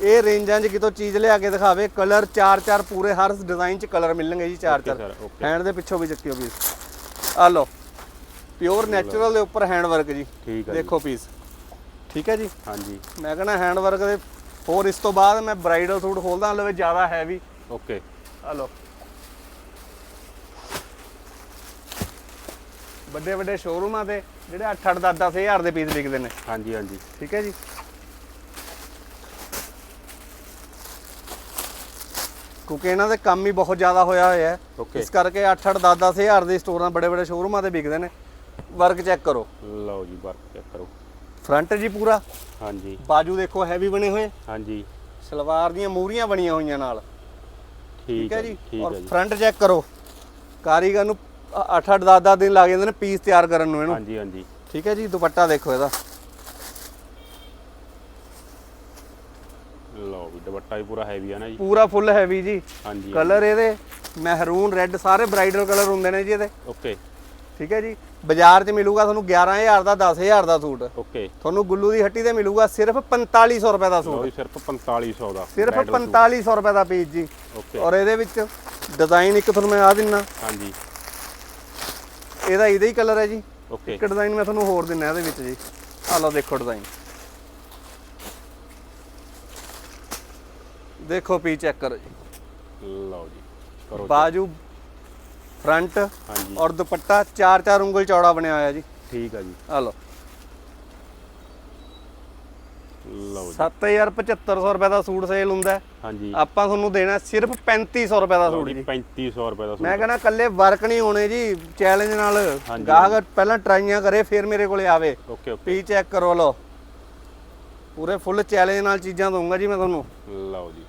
ਇਹ ਰੇਂਜਾਂ 'ਚ ਕਿਤੋਂ ਚੀਜ਼ ਲਿਆ ਕੇ ਦਿਖਾਵੇ ਕਲਰ ਚਾਰ ਚਾਰ ਪੂਰੇ ਹਰ ਡਿਜ਼ਾਈਨ 'ਚ ਕਲਰ ਮਿਲਣਗੇ ਜੀ ਚਾਰ ਚਾਰ। ਹੈਂਡ ਦੇ ਪਿੱਛੋਂ ਵੀ ਚੱਕਿਓ ਪੀਸ ਆ ਲਓ ਪਿਓਰ ਨੈਚੁਰਲ ਦੇ ਉੱਪਰ ਹੈਂਡ ਵਰਕ ਜੀ। ਠੀਕ ਆ ਜੀ। ਦੇਖੋ ਪੀਸ ਠੀਕ ਹੈ ਜੀ? ਹਾਂਜੀ। ਮੈਂ ਕਹਿੰਦਾ ਹੈਂਡ ਵਰਕ ਦੇ ਹੋਰ ਇਸ ਤੋਂ ਬਾਅਦ ਮੈਂ ਬ੍ਰਾਈਡਲ ਸੂਟ ਖੋਲਦਾ ਲਵੇ ਜ਼ਿਆਦਾ ਹੈਵੀ ਓਕੇ। ਆ ਲਓ। ਵੱਡੇ ਵੱਡੇ ਸ਼ੋਰੂਮਾਂ ਤੇ ਜਿਹੜੇ 8 8 10 10 ਹਜ਼ਾਰ ਦੇ ਪੀਸ ਵਿਕਦੇ ਨੇ। ਹਾਂਜੀ ਹਾਂਜੀ। ਠੀਕ ਹੈ ਜੀ? ਕਿਉਂਕਿ ਇਹਨਾਂ ਦੇ ਕੰਮ ਹੀ ਬਹੁਤ ਜ਼ਿਆਦਾ ਹੋਇਆ ਹੋਇਆ ਹੈ। ਇਸ ਕਰਕੇ 8 8 10 10 ਹਜ਼ਾਰ ਦੇ ਸਟੋਰਾਂ ਬੜੇ ਬੜੇ ਸ਼ੋਰੂਮਾਂ ਤੇ ਵਿਕਦੇ ਨੇ। ਵਰਕ ਚੈੱਕ ਕਰੋ। ਲਓ ਜੀ ਵਰਕ ਚੈੱਕ ਕਰੋ। ਫਰੰਟ ਜੀ ਪੂਰਾ। ਹਾਂਜੀ। ਬਾਜੂ ਦੇਖੋ ਹੈਵੀ ਬਣੇ ਹੋਏ। ਹਾਂਜੀ। ਸਲਵਾਰ ਦੀਆਂ ਮੂਰੀਆਂ ਬਣੀਆਂ ਹੋਈਆਂ ਨਾਲ। ਠੀਕ ਹੈ ਜੀ? ਔਰ ਫਰੰਟ ਚੈੱਕ ਕਰੋ। ਕਾਰੀਗਰ ਨੂੰ 8-8 10-10 ਦਿਨ ਲੱਗ ਜਾਂਦੇ ਨੇ ਪੀਸ ਤਿਆਰ ਕਰਨ ਨੂੰ ਇਹਨੂੰ। ਹਾਂਜੀ ਹਾਂਜੀ। ਠੀਕ ਹੈ ਜੀ ਦੁਪੱਟਾ ਦੇਖੋ ਇਹਦਾ। ਲਓ ਵੀ ਦੁਪੱਟਾ ਵੀ ਪੂਰਾ ਹੈਵੀ ਆ ਨਾ ਜੀ। ਪੂਰਾ ਫੁੱਲ ਹੈਵੀ ਜੀ। ਹਾਂਜੀ ਕਲਰ ਇਹਦੇ ਮਹਿਰੂਨ ਰੈੱਡ ਸਾਰੇ ਬ੍ਰਾਈਡਲ ਕਲਰ ਹੁੰਦੇ ਨੇ ਜੀ ਇਹਦੇ। ਓਕੇ ਠੀਕ ਹੈ ਜੀ ਬਾਜ਼ਾਰ 'ਚ ਮਿਲੂਗਾ ਤੁਹਾਨੂੰ 11000 ਦਾ 10000 ਦਾ ਸੂਟ। ਓਕੇ ਤੁਹਾਨੂੰ ਗੁੱਲੂ ਦੀ ਹੱਟੀ ਤੇ ਮਿਲੂਗਾ ਸਿਰਫ 4500 ਰੁਪਏ ਦਾ ਸੂਟ। ਸਿਰਫ 4500 ਦਾ ਸਿਰਫ bridal suit। 4500 ਰੁਪਏ ਦਾ ਪੀਸ ਜੀ। ਓਕੇ ਔਰ ਇਹਦੇ ਵਿੱਚ ਡਿਜ਼ਾਈਨ ਇੱਕ ਤੁਹਾਨੂੰ ਮੈਂ ਆ ਦਿੰਨਾ। ਹਾਂਜੀ। ਇਹਦਾ ਇਹਦਾ ਹੀ ਕਲਰ ਹੈ ਜੀ। ਓਕੇ ਇੱਕ ਡਿਜ਼ਾਈਨ ਮੈਂ ਤੁਹਾਨੂੰ ਹੋਰ ਦਿੰਨਾ ਇਹਦੇ ਵਿੱਚ ਜੀ। ਆ ਲਓ ਦੇਖੋ ਡਿਜ਼ਾਈਨ ਦੇਖੋ ਪੀ ਚੈੱਕ ਕਰੋ ਜੀ। ਲਓ ਜੀ ਕਰੋ ਬਾਜੂ ਫਰੰਟ ਹਾਂਜੀ। ਔਰ ਦੁਪੱਟਾ 4-4 ਉਂਗਲ ਚੌੜਾ ਬਣਿਆ ਹੋਇਆ ਜੀ। ਠੀਕ ਆ ਜੀ। ਆ ਲਓ। ਲਓ ਜੀ। 7750 ਰੁਪਏ ਦਾ ਸੂਟ ਸੇਲ ਹੁੰਦਾ ਹੈ। ਹਾਂਜੀ। ਆਪਾਂ ਤੁਹਾਨੂੰ ਦੇਣਾ ਸਿਰਫ 3500 ਰੁਪਏ ਦਾ ਸੂਟ ਜੀ ਜੀ। 3500 ਰੁਪਏ ਦਾ ਮੈਂ ਸੂਟ ਕਹਿੰਦਾ ਕੱਲੇ ਵਰਕ ਨਹੀਂ ਹੋਣੇ ਜੀ ਚੈਲੰਜ ਨਾਲ ਗਾਹਕ ਪਹਿਲਾਂ ਟਰਾਈਆਂ ਕਰੇ ਫਿਰ ਮੇਰੇ ਕੋਲੇ ਆਵੇ। Okay okay. ਪੀ ਚੈੱਕ ਕਰੋ ਲਓ। ਪੂਰੇ ਫੁੱਲ ਚੈਲੰਜ ਨਾਲ ਚੀਜ਼ਾਂ ਦਊਂਗਾ ਜੀ ਮੈਂ ਤੁਹਾਨੂੰ। ਲਓ ਜੀ।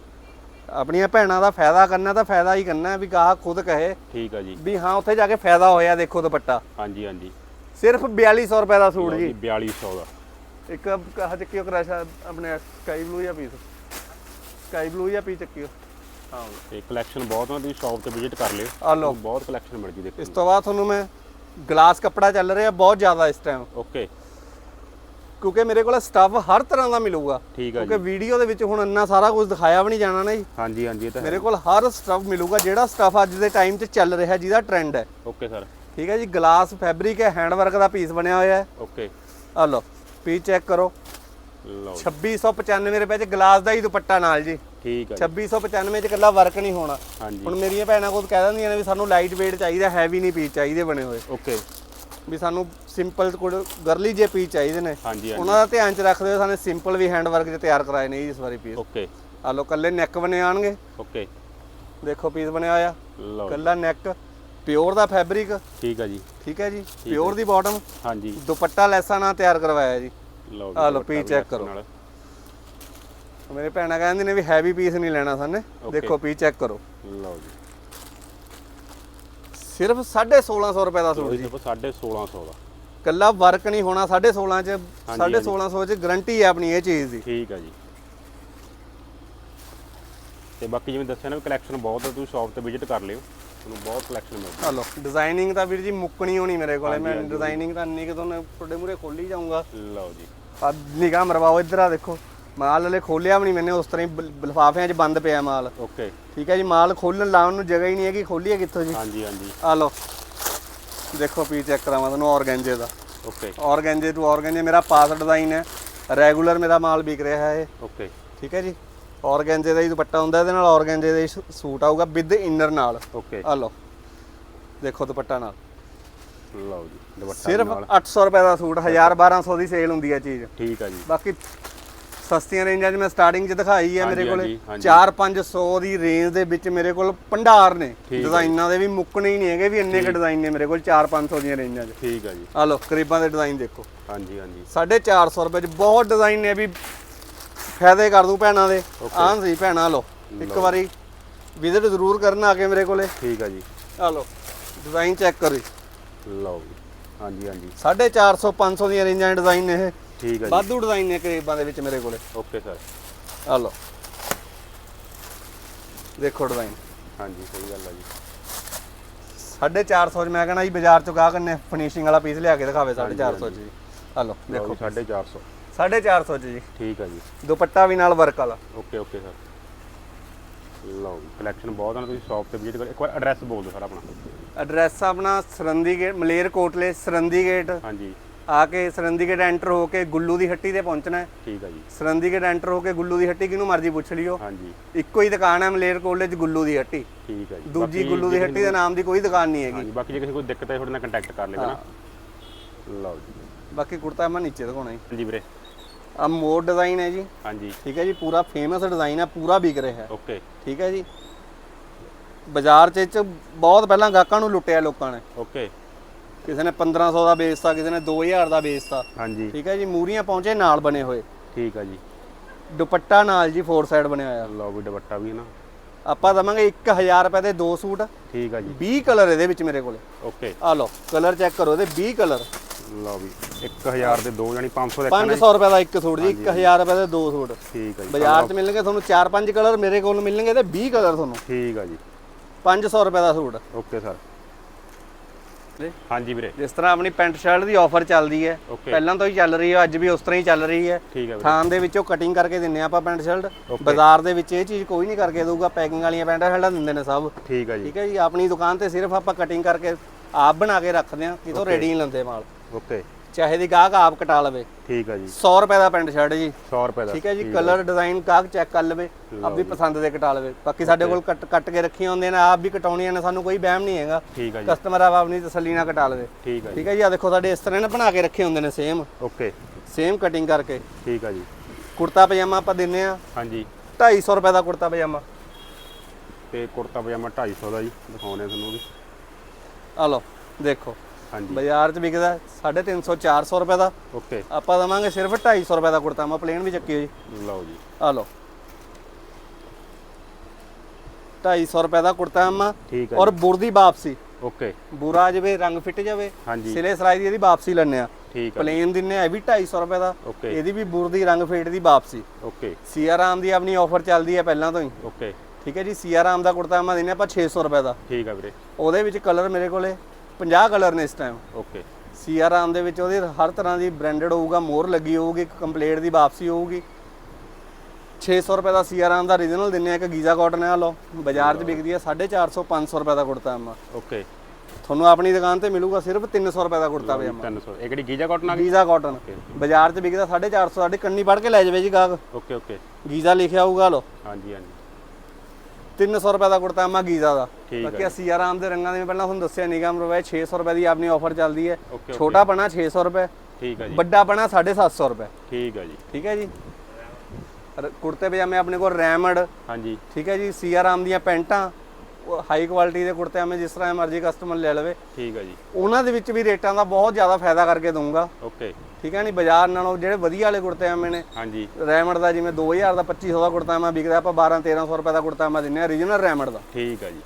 ਆਪਣੀਆਂ ਭੈਣਾਂ ਦਾ ਫਾਇਦਾ ਕਰਨਾ ਤਾਂ ਫਾਇਦਾ ਹੀ ਕਰਨਾ ਵੀ ਗਾਹਕ ਖੁਦ ਕਹੇ ਠੀਕ ਆ ਜੀ। ਵੀ ਹਾਂ ਉੱਥੇ ਜਾ ਕੇ ਫਾਇਦਾ ਹੋਇਆ ਦੇਖੋ ਦੁਪੱਟਾ। ਹਾਂਜੀ ਹਾਂਜੀ। ਸਿਰਫ 4200 ਰੁਪਏ ਦਾ ਸੂਟ ਜੀ। 4200 ਦਾ। ਇੱਕ ਕਹ ਚੱਕਿਓ ਕਰਾਸ਼ਾ ਆਪਣੇ ਸਕਾਈ ਬਲੂ ਜਾਂ ਪੀਸ ਸਕਾਈ ਬਲੂ ਜਾਂ ਪੀ ਚੱਕਿਓ। ਹਾਂ ਤੇ ਕਲੈਕਸ਼ਨ ਬਹੁਤ ਆ ਤੁਸੀਂ ਸ਼ਾਪ ਤੇ ਵਿਜ਼ਿਟ ਕਰ ਲਿਓ। ਆ ਲਓ। ਬਹੁਤ ਕਲੈਕਸ਼ਨ ਮਿਲ ਜੂ ਦੇਖੋ ਇਸ ਤੋਂ ਬਾਅਦ ਤੁਹਾਨੂੰ ਮੈਂ ਗਲਾਸ ਕੱਪੜਾ ਚੱਲ ਰਿਹਾ ਬਹੁਤ ਜ਼ਿਆਦਾ ਇਸ ਟਾਈਮ ਓਕੇ ਕਿਉਂਕਿ ਮੇਰੇ ਕੋਲ ਸਟੱਫ ਹਰ ਤਰ੍ਹਾਂ ਦਾ ਮਿਲੂਗਾ। ਕਿਉਂਕਿ ਵੀਡੀਓ ਦੇ ਵਿੱਚ ਹੁਣ ਇੰਨਾ ਸਾਰਾ ਕੁਝ ਦਿਖਾਇਆ ਵੀ ਨਹੀਂ ਜਾਣਾ ਨਾ ਜੀ। ਹਾਂਜੀ ਹਾਂਜੀ ਇਹ ਤਾਂ ਮੇਰੇ ਕੋਲ ਹਰ ਸਟੱਫ ਮਿਲੂਗਾ ਜਿਹੜਾ ਸਟੱਫ ਅੱਜ ਦੇ ਟਾਈਮ 'ਚ ਚੱਲ ਰਿਹਾ ਜਿਹਦਾ ਟ੍ਰੈਂਡ ਹੈ। ਓਕੇ ਸਰ ਠੀਕ ਹੈ ਜੀ ਗਲਾਸ ਫੈਬਰਿਕ ਹੈ ਹੈਂਡ ਵਰਕ ਦਾ ਪੀਸ ਬਣਿਆ ਹੋਇਆ ਹੈ। ਓਕੇ ਆ ਲਓ। ਪੀਸ ਚੈੱਕ ਕਰੋ। ਲਓ ਜੀ, 2695 ਰੁਪਏ 'ਚ ਗਲਾਸ ਦਾ ਹੀ ਦੁਪੱਟਾ ਨਾਲ ਜੀ। ਠੀਕ ਜੀ। 2695 'ਚ ਇਕੱਲਾ ਵਰਕ ਨਹੀਂ ਹੋਣਾ। ਹਾਂਜੀ। ਹੁਣ ਮੇਰੀਆਂ ਭੈਣਾਂ ਕੋਲ ਕਹਿ ਦਿੰਦੀਆਂ ਨੇ ਵੀ ਸਾਨੂੰ ਲਾਈਟ weight ਚਾਹੀਦਾ ਹੈਵੀ ਨਹੀਂ ਪੀਸ ਚਾਹੀਦੇ ਬਣੇ ਹੋਏ। ਓਕੇ। ਵੀ ਸਾਨੂੰ ਸਿੰਪਲ ਗਰਲੀ ਜੇ ਪੀਸ ਚਾਹੀਦੇ ਨੇ। ਉਹਨਾਂ ਦਾ ਧਿਆਨ ਚ ਰੱਖਦੇ ਹੋਏ ਸਾਨੂੰ ਸਿੰਪਲ ਵੀ ਹੈਂਡ ਵਰਕ 'ਚ ਤਿਆਰ ਕਰਾਏ ਨੇ ਜੀ ਇਸ ਵਾਰੀ ਪੀਸ ਓਕੇ। ਆ ਲੋ ਕੱਲੇ ਨੈਕ ਬਣੇ ਆਣਗੇ। ਓਕੇ। ਦੇਖੋ ਪੀਸ ਬਣਿਆ ਹੋਇਆ। ਕੱਲਾ ਨੈਕ ਪਿਓਰ ਦਾ ਫੈਬਰਿਕ? ਠੀਕ ਆ ਜੀ। ਠੀਕ ਹੈ ਜੀ? ਪਿਓਰ ਦੀ ਬਾਟਮ? ਹਾਂਜੀ। ਦੁਪੱਟਾ ਲੈਸਾਂ ਨਾਲ ਤਿਆਰ ਕਰਵਾਇਆ ਜੀ। ਲਓ ਆਹ ਲਓ, check ਇਸ ਕਰੋ। ਮੇਰੇ ਭੈਣਾਂ ਕਹਿੰਦੇ ਨੇ ਵੀ ਹੈਵੀ ਪੀਸ ਨਹੀਂ ਲੈਣਾ ਸਾਨੇ। ਦੇਖੋ ਪੀਸ ਚੈੱਕ ਕਰੋ। ਲਓ ਜੀ। ਸਿਰਫ 1650 ਰੁਪਏ ਦਾ ਸੂਟ ਜੀ ਸਿਰਫ 1650 ਦਾ। ਕੱਲਾ ਵਰਕ ਨਹੀਂ ਹੋਣਾ 1650 ਚ ਹਾਂਜੀ। 1650 ਚ ਗਰੰਟੀ ਹੈ ਆਪਣੀ ਇਹ ਚੀਜ਼ ਦੀ। ਠੀਕ ਆ ਜੀ। ਤੇ ਬਾਕੀ ਜਿਵੇਂ ਦੱਸਿਆ ਨਾ ਕਲੈਕਸ਼ਨ ਬਹੁਤ ਹੈ ਤੁਸੀਂ ਸ਼ਾਪ ਤੇ ਵਿਜ਼ਿਟ ਕਰ ਲਿਓ। ਤੁਹਾਨੂੰ ਬਹੁਤ ਕਲੈਕਸ਼ਨ ਮਿਲਦੀ ਆ ਲੋ ਡਿਜ਼ਾਈਨਿੰਗ ਤਾਂ ਵੀਰ ਜੀ ਮੁੱਕਣੀ ਹੋਣੀ ਮੇਰੇ ਕੋਲੇ ਮੈਂ। ਡਿਜ਼ਾਈਨਿੰਗ ਤਾਂ ਇੰਨੀ ਕਿ ਤੁਹਾਨੂੰ ਤੁਹਾਡੇ ਮੂਰੇ ਖੋਲੀ ਜਾਊਂਗਾ। ਲਓ ਜੀ। ਆ ਨਿਗਾਹ ਮਰਵਾਓ ਇੱਧਰ ਆ ਦੇਖੋ। ਮਾਲ ਹਲੇ ਖੋਲਿਆ ਵੀ ਨਹੀਂ ਮੈਨੇ ਉਸ ਤਰ੍ਹਾਂ ਹੀ ਲਿਫਾਫਿਆਂ 'ਚ ਬੰਦ ਪਿਆ ਮਾਲ। ਓਕੇ। ਠੀਕ ਹੈ ਜੀ ਮਾਲ ਖੋਲਣ ਲਾਉਣ ਨੂੰ ਜਗ੍ਹਾ ਹੀ ਨਹੀਂ ਹੈਗੀ ਖੋਲੀਏ ਕਿੱਥੋਂ ਜੀ? ਹਾਂਜੀ ਹਾਂਜੀ। ਆ ਲੋ ਦੇਖੋ ਪੀ ਚੈੱਕ ਕਰਾਵਾਂ ਤੁਹਾਨੂੰ ਔਰਗੈਂਜੇ ਦਾ। ਓਕੇ। ਔਰਗੈਂਜੇ ਟੂ ਔਰਗੈਂਜੇ ਮੇਰਾ ਪਾਸ ਡਿਜ਼ਾਈਨ ਹੈ। ਰੈਗੂਲਰ ਮੇਰਾ ਮਾਲ ਵਿਕ ਰਿਹਾ ਹੈ ਇਹ। ਓਕੇ। ਠੀਕ ਹੈ ਜੀ? ਔਰਗੈਂਜੇ ਦਾ ਹੀ ਦੁਪੱਟਾ ਹੁੰਦਾ ਇਹਦੇ ਨਾਲ ਔਰਗੈਂਜੇ ਦਾ ਹੀ ਸੂਟ ਆਊਗਾ ਵਿਦ ਇਨਰ ਨਾਲ। ਓਕੇ ਆ ਲੋ ਦੇਖੋ ਦੁਪੱਟਾ ਨਾਲ। ਲਓ ਜੀ ਦੁਪੱਟਾ ਸਿਰਫ ਨਾਲ। 800 ਰੁਪਏ ਦਾ ਸੂਟ 1000 1200 ਦੀ ਸੇਲ ਹੁੰਦੀ ਹੈ ਚੀਜ਼। ਠੀਕ ਆ ਜੀ। ਬਾਕੀ ਸਸਤੀਆਂ ਰੇਂਜਾਂ 'ਚ ਮੈਂ ਸਟਾਰਟਿੰਗ 'ਚ ਦਿਖਾਈ ਹੈ ਮੇਰੇ ਕੋਲੇ। ਹਾਂਜੀ, ਹਾਂਜੀ। 4-500 ਦੀ ਰੇਂਜ ਦੇ ਵਿੱਚ ਮੇਰੇ ਕੋਲ ਭੰਡਾਰ ਨੇ। ਡਿਜ਼ਾਈਨਾਂ ਦੇ ਵੀ ਮੁੱਕਣੇ ਹੀ ਨਹੀਂ ਹੈਗੇ ਵੀ ਇੰਨੇ ਕ ਡਿਜ਼ਾਈਨ ਨੇ ਮੇਰੇ ਕੋਲ 4-500 ਦੀਆਂ ਰੇਂਜਾਂ 'ਚ। ਠੀਕ ਆ ਜੀ। ਆ ਲੋ ਕਰੀਬਾਂ ਦੇ ਡਿਜ਼ਾਈਨ ਦੇਖੋ। ਹਾਂਜੀ ਹਾਂਜੀ। 450 ਰੁਪਏ 'ਚ ਬਹੁਤ ਡਿਜ਼ਾਈਨ ਨੇ ਵੀ ਫਾਇਦੇ ਕਰ ਦੂ ਭੈਣਾਂ ਦੇ. ਆਹ ਸੀ ਭੈਣਾਂ ਲੋ ਇੱਕ ਵਾਰੀ ਵਿਜ਼ਿਟ ਜ਼ਰੂਰ ਕਰਨ ਆ ਕੇ ਮੇਰੇ ਕੋਲੇ। ਠੀਕ ਆ ਜੀ। ਆ ਲੋ ਡਿਜ਼ਾਈਨ ਚੈੱਕ ਕਰੋ। ਲਓ ਜੀ। ਹਾਂਜੀ ਹਾਂਜੀ। 450 500 ਦੀਆਂ ਰੇਂਜਾਂ ਦੇ ਡਿਜ਼ਾਈਨ ਨੇ ਇਹ। ਠੀਕ ਆ ਜੀ। ਵਾਧੂ ਡਿਜ਼ਾਈਨ ਨੇ ਕਰੀਬਾਂ ਦੇ ਵਿੱਚ ਮੇਰੇ ਕੋਲੇ। ਓਕੇ ਸਰ ਆ ਲੋ ਦੇਖੋ ਡਿਜ਼ਾਈਨ ਹਾਂਜੀ ਸਹੀ ਗੱਲ ਆ ਜੀ। 450 ਚ ਮੈਂ ਕਹਣਾ ਜੀ ਬਾਜ਼ਾਰ ਚੋਂ ਗਾਹਕ ਨੇ ਫਿਨਿਸ਼ਿੰਗ ਵਾਲਾ ਪੀਸ ਲਿਆ ਕੇ ਦਿਖਾਵੇ 450 ਚ ਜੀ। ਆ ਲੋ ਦੇਖੋ। ਦੇਖੋ 450 450 ਚ ਜੀ। ਠੀਕ ਆ ਜੀ। ਦੁਪੱਟਾ ਵੀ ਨਾਲ ਵਰਕ ਵਾਲਾ। Okay okay sir. ਲਓ ਕਲੈਕਸ਼ਨ ਬਹੁਤ ਆ ਤੁਸੀਂ ਸ਼ਾਪ ਤੇ ਵਿਜ਼ਿਟ ਕਰੋ ਇੱਕ ਵਾਰ ਐਡਰੈਸ ਬੋਲ ਦਿਓ ਸਰ ਆਪਣਾ। ਐਡਰੈਸ ਆਪਣਾ ਸਰੰਦੀ ਗੇਟ ਮਲੇਰ ਕੋਟਲੇ ਸਰੰਦੀ ਗੇਟ। ਹਾਂਜੀ। ਆ ਕੇ ਸਰੰਦੀ ਗੇਟ ਐਂਟਰ ਹੋ ਕੇ ਗੁੱਲੂ ਦੀ ਹੱਟੀ ਤੇ ਪਹੁੰਚਣਾ ਹੈ। ਠੀਕ ਆ ਜੀ। ਸਰੰਦੀ ਗੇਟ ਐਂਟਰ ਹੋ ਕੇ ਗੁੱਲੂ ਦੀ ਹੱਟੀ ਕਿਹਨੂੰ ਮਰਜ਼ੀ ਪੁੱਛ ਲਿਓ। ਹਾਂਜੀ। ਇੱਕੋ ਹੀ ਦੁਕਾਨ ਹੈ ਮਲੇਰ ਕੋਟਲੇ ਚ ਗੁੱਲੂ ਦੀ ਹੱਟੀ। ਠੀਕ ਆ ਜੀ। ਦੂਜੀ ਬਾਕੀ ਗੁੱਲੂ ਦੀ ਜੇ ਹੱਟੀ ਦੇ ਨਾਮ ਦੀ ਕੋਈ ਦੁਕਾਨ ਨਹੀਂ ਹੈਗੀ। ਹਾਂਜੀ ਬਾਕੀ ਜੇ ਕਿਸੇ ਕੋਈ ਦਿੱਕਤ ਹੈ ਤੁਹਾਡੇ ਨਾਲ ਕੰਟੈਕਟ ਕਰ ਲੈਣਾ ਲਓ ਜੀ। ਬਾਕੀ ਕੁੜਤਾ ਮੈਂ ਨੀਚੇ ਦਿਖਾਉਣਾ ਜੀ। ਹਾਂਜੀ ਵੀਰੇ। ਆ ਮੋਰ ਡਿਜ਼ਾਈਨ ਹੈ ਜੀ। ਹਾਂਜੀ। ਠੀਕ ਹੈ ਜੀ ਪੂਰਾ ਫੇਮਸ ਡਿਜ਼ਾਈਨ ਹੈ ਪੂਰਾ ਵਿਕ ਰਿਹਾ। ਹੈ ਓਕੇ। ਠੀਕ ਹੈ ਜੀ। ਬਾਜ਼ਾਰ 'ਚ ਇਹ 'ਚ ਬਹੁਤ ਪਹਿਲਾਂ ਗਾਹਕਾਂ ਨੂੰ ਲੁੱਟਿਆ ਲੋਕਾਂ ਨੇ। ਓਕੇ। ਕਿਸੇ ਨੇ 1500 ਦਾ ਵੇਚਤਾ ਕਿਸੇ ਨੇ 2000 ਦਾ ਵੇਚਤਾ। ਹਾਂਜੀ। ਠੀਕ ਹੈ ਜੀ ਮੂਰੀਆਂ ਪਹੁੰਚੇ ਨਾਲ ਬਣੇ ਹੋਏ। ਠੀਕ ਆ ਜੀ। ਦੁਪੱਟਾ ਨਾਲ ਜੀ ਫੋਰ ਸਾਈਡ ਬਣਿਆ ਹੋਇਆ। ਲਓ ਵੀ ਦੁਪੱਟਾ ਵੀ ਹੈ ਨਾ। ਆਪਾਂ ਦਵਾਂਗੇ 1000 ਰੁਪਏ ਦੇ ਦੋ ਸੂਟ। ਠੀਕ ਆ ਜੀ। 20 ਕਲਰ ਇਹਦੇ ਵਿੱਚ ਮੇਰੇ ਕੋਲੇ। ਓਕੇ। ਆ ਲਓ ਕਲਰ ਚੈੱਕ ਕਰੋ ਇਹਦੇ 20 ਕਲਰ। ਲਓ ਵੀ 1000 ਦੇ ਦੋ ਜਾਨੀ 500 ਦੇ ਇੱਕ ਨੇ 500 ਰੁਪਏ ਦਾ ਇੱਕ ਸੂਟ ਜੀ 1000 ਰੁਪਏ ਦੇ ਦੋ ਸੂਟ। ਠੀਕ ਆ ਜੀ ਬਾਜ਼ਾਰ 'ਚ ਮਿਲਣਗੇ ਤੁਹਾਨੂੰ 4-5 ਕਲਰ ਮੇਰੇ ਕੋਲ ਮਿਲਣਗੇ ਤੇ 20 ਕਲਰ ਤੁਹਾਨੂੰ। ਠੀਕ ਆ ਜੀ। 500 ਰੁਪਏ ਦਾ ਸੂਟ। Okay sir. ਹਾਂਜੀ ਵੀਰੇ। ਜਿਸ ਤਰ੍ਹਾਂ ਆਪਣੀ ਪੈਂਟ ਸ਼ਰਟ ਦੀ ਆਫਰ ਚੱਲਦੀ ਹੈ ਪਹਿਲਾਂ ਤੋਂ ਹੀ ਚੱਲ ਰਹੀ ਹੈ ਅੱਜ ਵੀ ਉਸ ਤਰ੍ਹਾਂ ਹੀ ਚੱਲ ਰਹੀ ਹੈ। ਠੀਕ ਆ ਵੀਰੇ। ਥਾਨ ਦੇ ਵਿੱਚੋਂ ਕਟਿੰਗ ਕਰਕੇ ਦਿੰਨੇ ਆਪਾਂ ਪੈਂਟ ਸ਼ਰਟ. ਬਾਜ਼ਾਰ ਦੇ ਵਿੱਚ ਇਹ ਚੀਜ਼ ਕੋਈ ਨਹੀਂ ਕਰਕੇ ਦਊਗਾ ਪੈਕਿੰਗ ਵਾਲੀਆਂ ਪੈਂਟ ਸ਼ਰਟਾਂ ਦਿੰਦੇ ਨੇ ਸਭ। ਠੀਕ ਆ ਜੀ। ਠੀਕ ਹੈ ਜੀ ਆਪਣੀ ਦੁਕਾਨ ਤੇ ਸਿਰਫ ਆਪਾਂ ਕਟਿੰਗ ਕਰਕੇ ਆਪ ਬਣਾ ਕੇ ਰੱਖਦੇ ਆ ਕਿਤੋਂ ਰੈਡੀ ਨਹੀਂ ਲੈਂਦੇ ਮਾਲ। ਓਕੇ। ਚਾਹੇ ਦੀ ਗਾਹਕ ਆਪ ਕਟਾ ਲਵੇ। ਠੀਕ ਆ ਜੀ। 100 ਰੁਪਏ ਦਾ ਪੈਂਟ ਸ਼ਰਟ ਜੀ। 100 ਰੁਪਏ ਦਾ ਠੀਕ ਹੈ ਜੀ ਕਲਰ ਡਿਜ਼ਾਈਨ ਗਾਹਕ ਚੈੱਕ ਕਰ ਲਵੇ ਆਪਣੀ ਪਸੰਦ ਦੇ ਕਟਾ ਲਵੇ। ਬਾਕੀ ਸਾਡੇ ਕੋਲ ਕੱਟ ਕੱਟ ਕੇ ਰੱਖੀਆਂ ਹੁੰਦੀਆਂ ਨੇ ਆਪ ਵੀ ਕਟਾਉਣੀਆਂ ਨੇ ਸਾਨੂੰ ਕੋਈ ਵਹਿਮ ਨਹੀਂ ਹੈਗਾ। ਠੀਕ ਆ ਜੀ। ਕਸਟਮਰ ਆਪ ਆਪਣੀ ਤਸੱਲੀ ਨਾਲ ਕਟਾ ਲਵੇ। ਠੀਕ ਆ ਜੀ। ਠੀਕ ਹੈ ਜੀ ਆ ਦੇਖੋ ਸਾਡੇ ਇਸ ਤਰ੍ਹਾਂ ਨੇ ਬਣਾ ਕੇ ਰੱਖੇ ਹੁੰਦੇ ਨੇ ਸੇਮ ਓਕੇ। ਸੇਮ ਕਟਿੰਗ ਕਰਕੇ। ਠੀਕ ਆ ਜੀ। ਕੁੜਤਾ ਪਜਾਮਾ ਆਪਾਂ ਦਿੰਨੇ ਆ। ਹਾਂਜੀ। 250 ਰੁਪਏ ਦਾ ਕੁੜਤਾ ਪਜਾਮਾ। ਤੇ ਕੁੜਤਾ ਪਜਾਮਾ 250 ਦਾ ਜੀ ਦਿਖਾਉਣੇ ਆ ਤੁਹਾਨੂੰ ਵੀ। ਆ ਲਓ ਦੇਖੋ। ਬਾਜ਼ਾਰ 'ਚ ਵਿਕਦਾ 350 400 ਰੁਪਏ ਦਾ। ਓਕੇ। ਆਪਾਂ ਦਵਾਂਗੇ ਸਿਰਫ 250 ਰੁਪਏ ਦਾ ਕੁੜਤਾ ਮੈਂ ਪਲੇਨ ਵੀ ਚੱਕੀ ਹੋਈ। ਲਓ ਜੀ। ਆ ਲਓ। 250 ਰੁਪਏ ਦਾ ਕੁੜਤਾ ਆਮਾ ਠੀਕ ਆ ਔਰ ਬੁਰ ਦੀ ਵਾਪਸੀ। ਓਕੇ। ਬੁਰਾ ਆ ਜਾਵੇ ਰੰਗ ਫਿੱਟ ਜਾਵੇ ਸਿਲੇ ਸਲਾਈ ਦੀ ਇਹਦੀ ਵਾਪਸੀ ਲੈਣੇ ਆ ਠੀਕ ਆ ਪਲੇਨ ਦਿੰਨੇ ਆ ਵੀ 250 ਰੁਪਏ ਦਾ। ਇਹਦੀ ਵੀ ਬੁਰ ਦੀ ਰੰਗ ਫੇਟ ਦੀ ਵਾਪਸੀ। ਓਕੇ। ਸੀਆਰਾਮ ਦੀ ਆਪਣੀ ਆਫਰ ਚੱਲਦੀ ਹੈ ਪਹਿਲਾਂ ਤੋਂ ਹੀ। ਓਕੇ। ਠੀਕ ਹੈ ਜੀ ਸੀਆਰਾਮ ਦਾ ਕੁੜਤਾ ਆਮਾ ਦਿੰਨੇ ਆਪਾਂ 600 ਰੁਪਏ ਦਾ। ਠੀਕ ਆ ਵੀਰੇ। ਉਹਦੇ ਵਿੱਚ ਕਲਰ ਮੇਰੇ ਕੋਲੇ 50 ਕਲਰ ਨੇ ਇਸ ਟਾਈਮ ਓਕੇ ਸੀਆਰਾਮ ਦੇ ਵਿੱਚ ਉਹਦੀ ਹਰ ਤਰ੍ਹਾਂ ਦੀ ਬ੍ਰਾਂਡਡ ਹੋਊਗਾ ਮੋਹਰ ਲੱਗੀ ਹੋਊਗੀ ਕੰਪਲੀਟ ਦੀ ਵਾਪਸੀ ਹੋਊਗੀ। 600 ਰੁਪਏ ਦਾ ਸੀਆਰਾਮ ਦਾ ਰੀਜਨਲ ਦਿੰਨੇ ਆ ਇੱਕ ਗੀਜ਼ਾ ਕਾਟਨ ਆ ਲਓ ਬਾਜ਼ਾਰ 'ਚ ਵਿਕਦੀ ਹੈ 450 500 ਰੁਪਏ ਦਾ ਕੁੜਤਾ ਆਮਾ ਓਕੇ ਤੁਹਾਨੂੰ ਆਪਣੀ ਦੁਕਾਨ ਤੇ ਮਿਲੂਗਾ ਸਿਰਫ 300 ਰੁਪਏ ਦਾ ਕੁੜਤਾ ਪਜਾਮਾ। 300 ਇਹ ਕਿਹੜੀ ਗੀਜਾ ਕਾਟਨ ਆ ਗਈ? ਗੀਜ਼ਾ ਕਾਟਨ ਬਾਜ਼ਾਰ 'ਚ ਵਿਕਦਾ 450 ਸਾਡੇ ਕੰਨੀ ਪੜ ਕੇ ਲੈ ਜਾਵੇ ਜੀ ਗਾਹਕ। ਓਕੇ ਓਕੇ ਗੀਜ਼ਾ ਲਿਖਿਆ ਹੋਊਗਾ ਲਓ। ਹਾਂਜੀ ਹਾਂਜੀ। 300 ਰੁਪਏ ਦਾ ਕੁੜਤਾ ਆਮਾ ਗੀਜ਼ਾ ਦਾ। ਹੈ ਬਾਕੀ 80 ਆਰਾਮ ਦੇ ਰੰਗਾਂ ਦੇ ਪਹਿਲਾਂ ਤੁਹਾਨੂੰ ਦੱਸਿਆ ਨਿਗਮ ਰੁਪਏ 600 ਰੁਪਏ ਦੀ ਆਪਣੀ ਆਫਰ ਚੱਲਦੀ ਹੈ। ਛੋਟਾ ਬਣਾ 600 ਰੁਪਏ ਠੀਕ ਆ ਜੀ। ਵੱਡਾ ਬਣਾ 750 ਰੁਪਏ। ਠੀਕ ਆ ਜੀ। ਠੀਕ ਹੈ ਜੀ? ਕੁੜਤੇ ਪਜਾਮੇ ਆਪਣੇ ਕੋਲ ਰੈਮਡ ਹਾਂਜੀ। ਠੀਕ ਹੈ ਜੀ? ਸੀਆਰਾਮ ਦੀਆਂ ਪੈਂਟਾਂ ਹਾਈ ਕੁਆਲਿਟੀ ਦੇ ਕੁੜਤੇ ਆਮੇ ਜਿਸ ਤਰ੍ਹਾਂ ਮਰਜ਼ੀ ਕਸਟਮਰ ਲੈ ਲਵੇ। ਠੀਕ ਆ ਜੀ। ਉਹਨਾਂ ਦੇ ਵਿੱਚ ਵੀ ਰੇਟਾਂ ਦਾ ਬਹੁਤ ਜ਼ਿਆਦਾ ਫਾਇਦਾ ਕਰਕੇ ਦਊਂਗਾ। ਓਕੇ। ਠੀਕ ਹੈ ਨਹੀਂ ਬਾਜ਼ਾਰ ਨਾਲੋਂ ਜਿਹੜੇ ਵਧੀਆ ਵਾਲੇ ਕੁੜਤੇ ਆਮੇ ਨੇ। ਹਾਂਜੀ। ਰੈਮਡ ਦਾ ਜਿਵੇਂ 2000 ਦਾ 2500 ਦਾ ਕੁੜਤਾ ਆਮਾ ਵਿਕਦਾ ਆਪਾਂ 12 1300 ਰੁਪਏ ਦਾ ਕੁੜਤਾ ਆਮਾ ਦਿੰਨੇ ਆ ਰੀਜਨਲ ਰੈਮਡ ਦਾ। ਠੀਕ ਆ ਜੀ।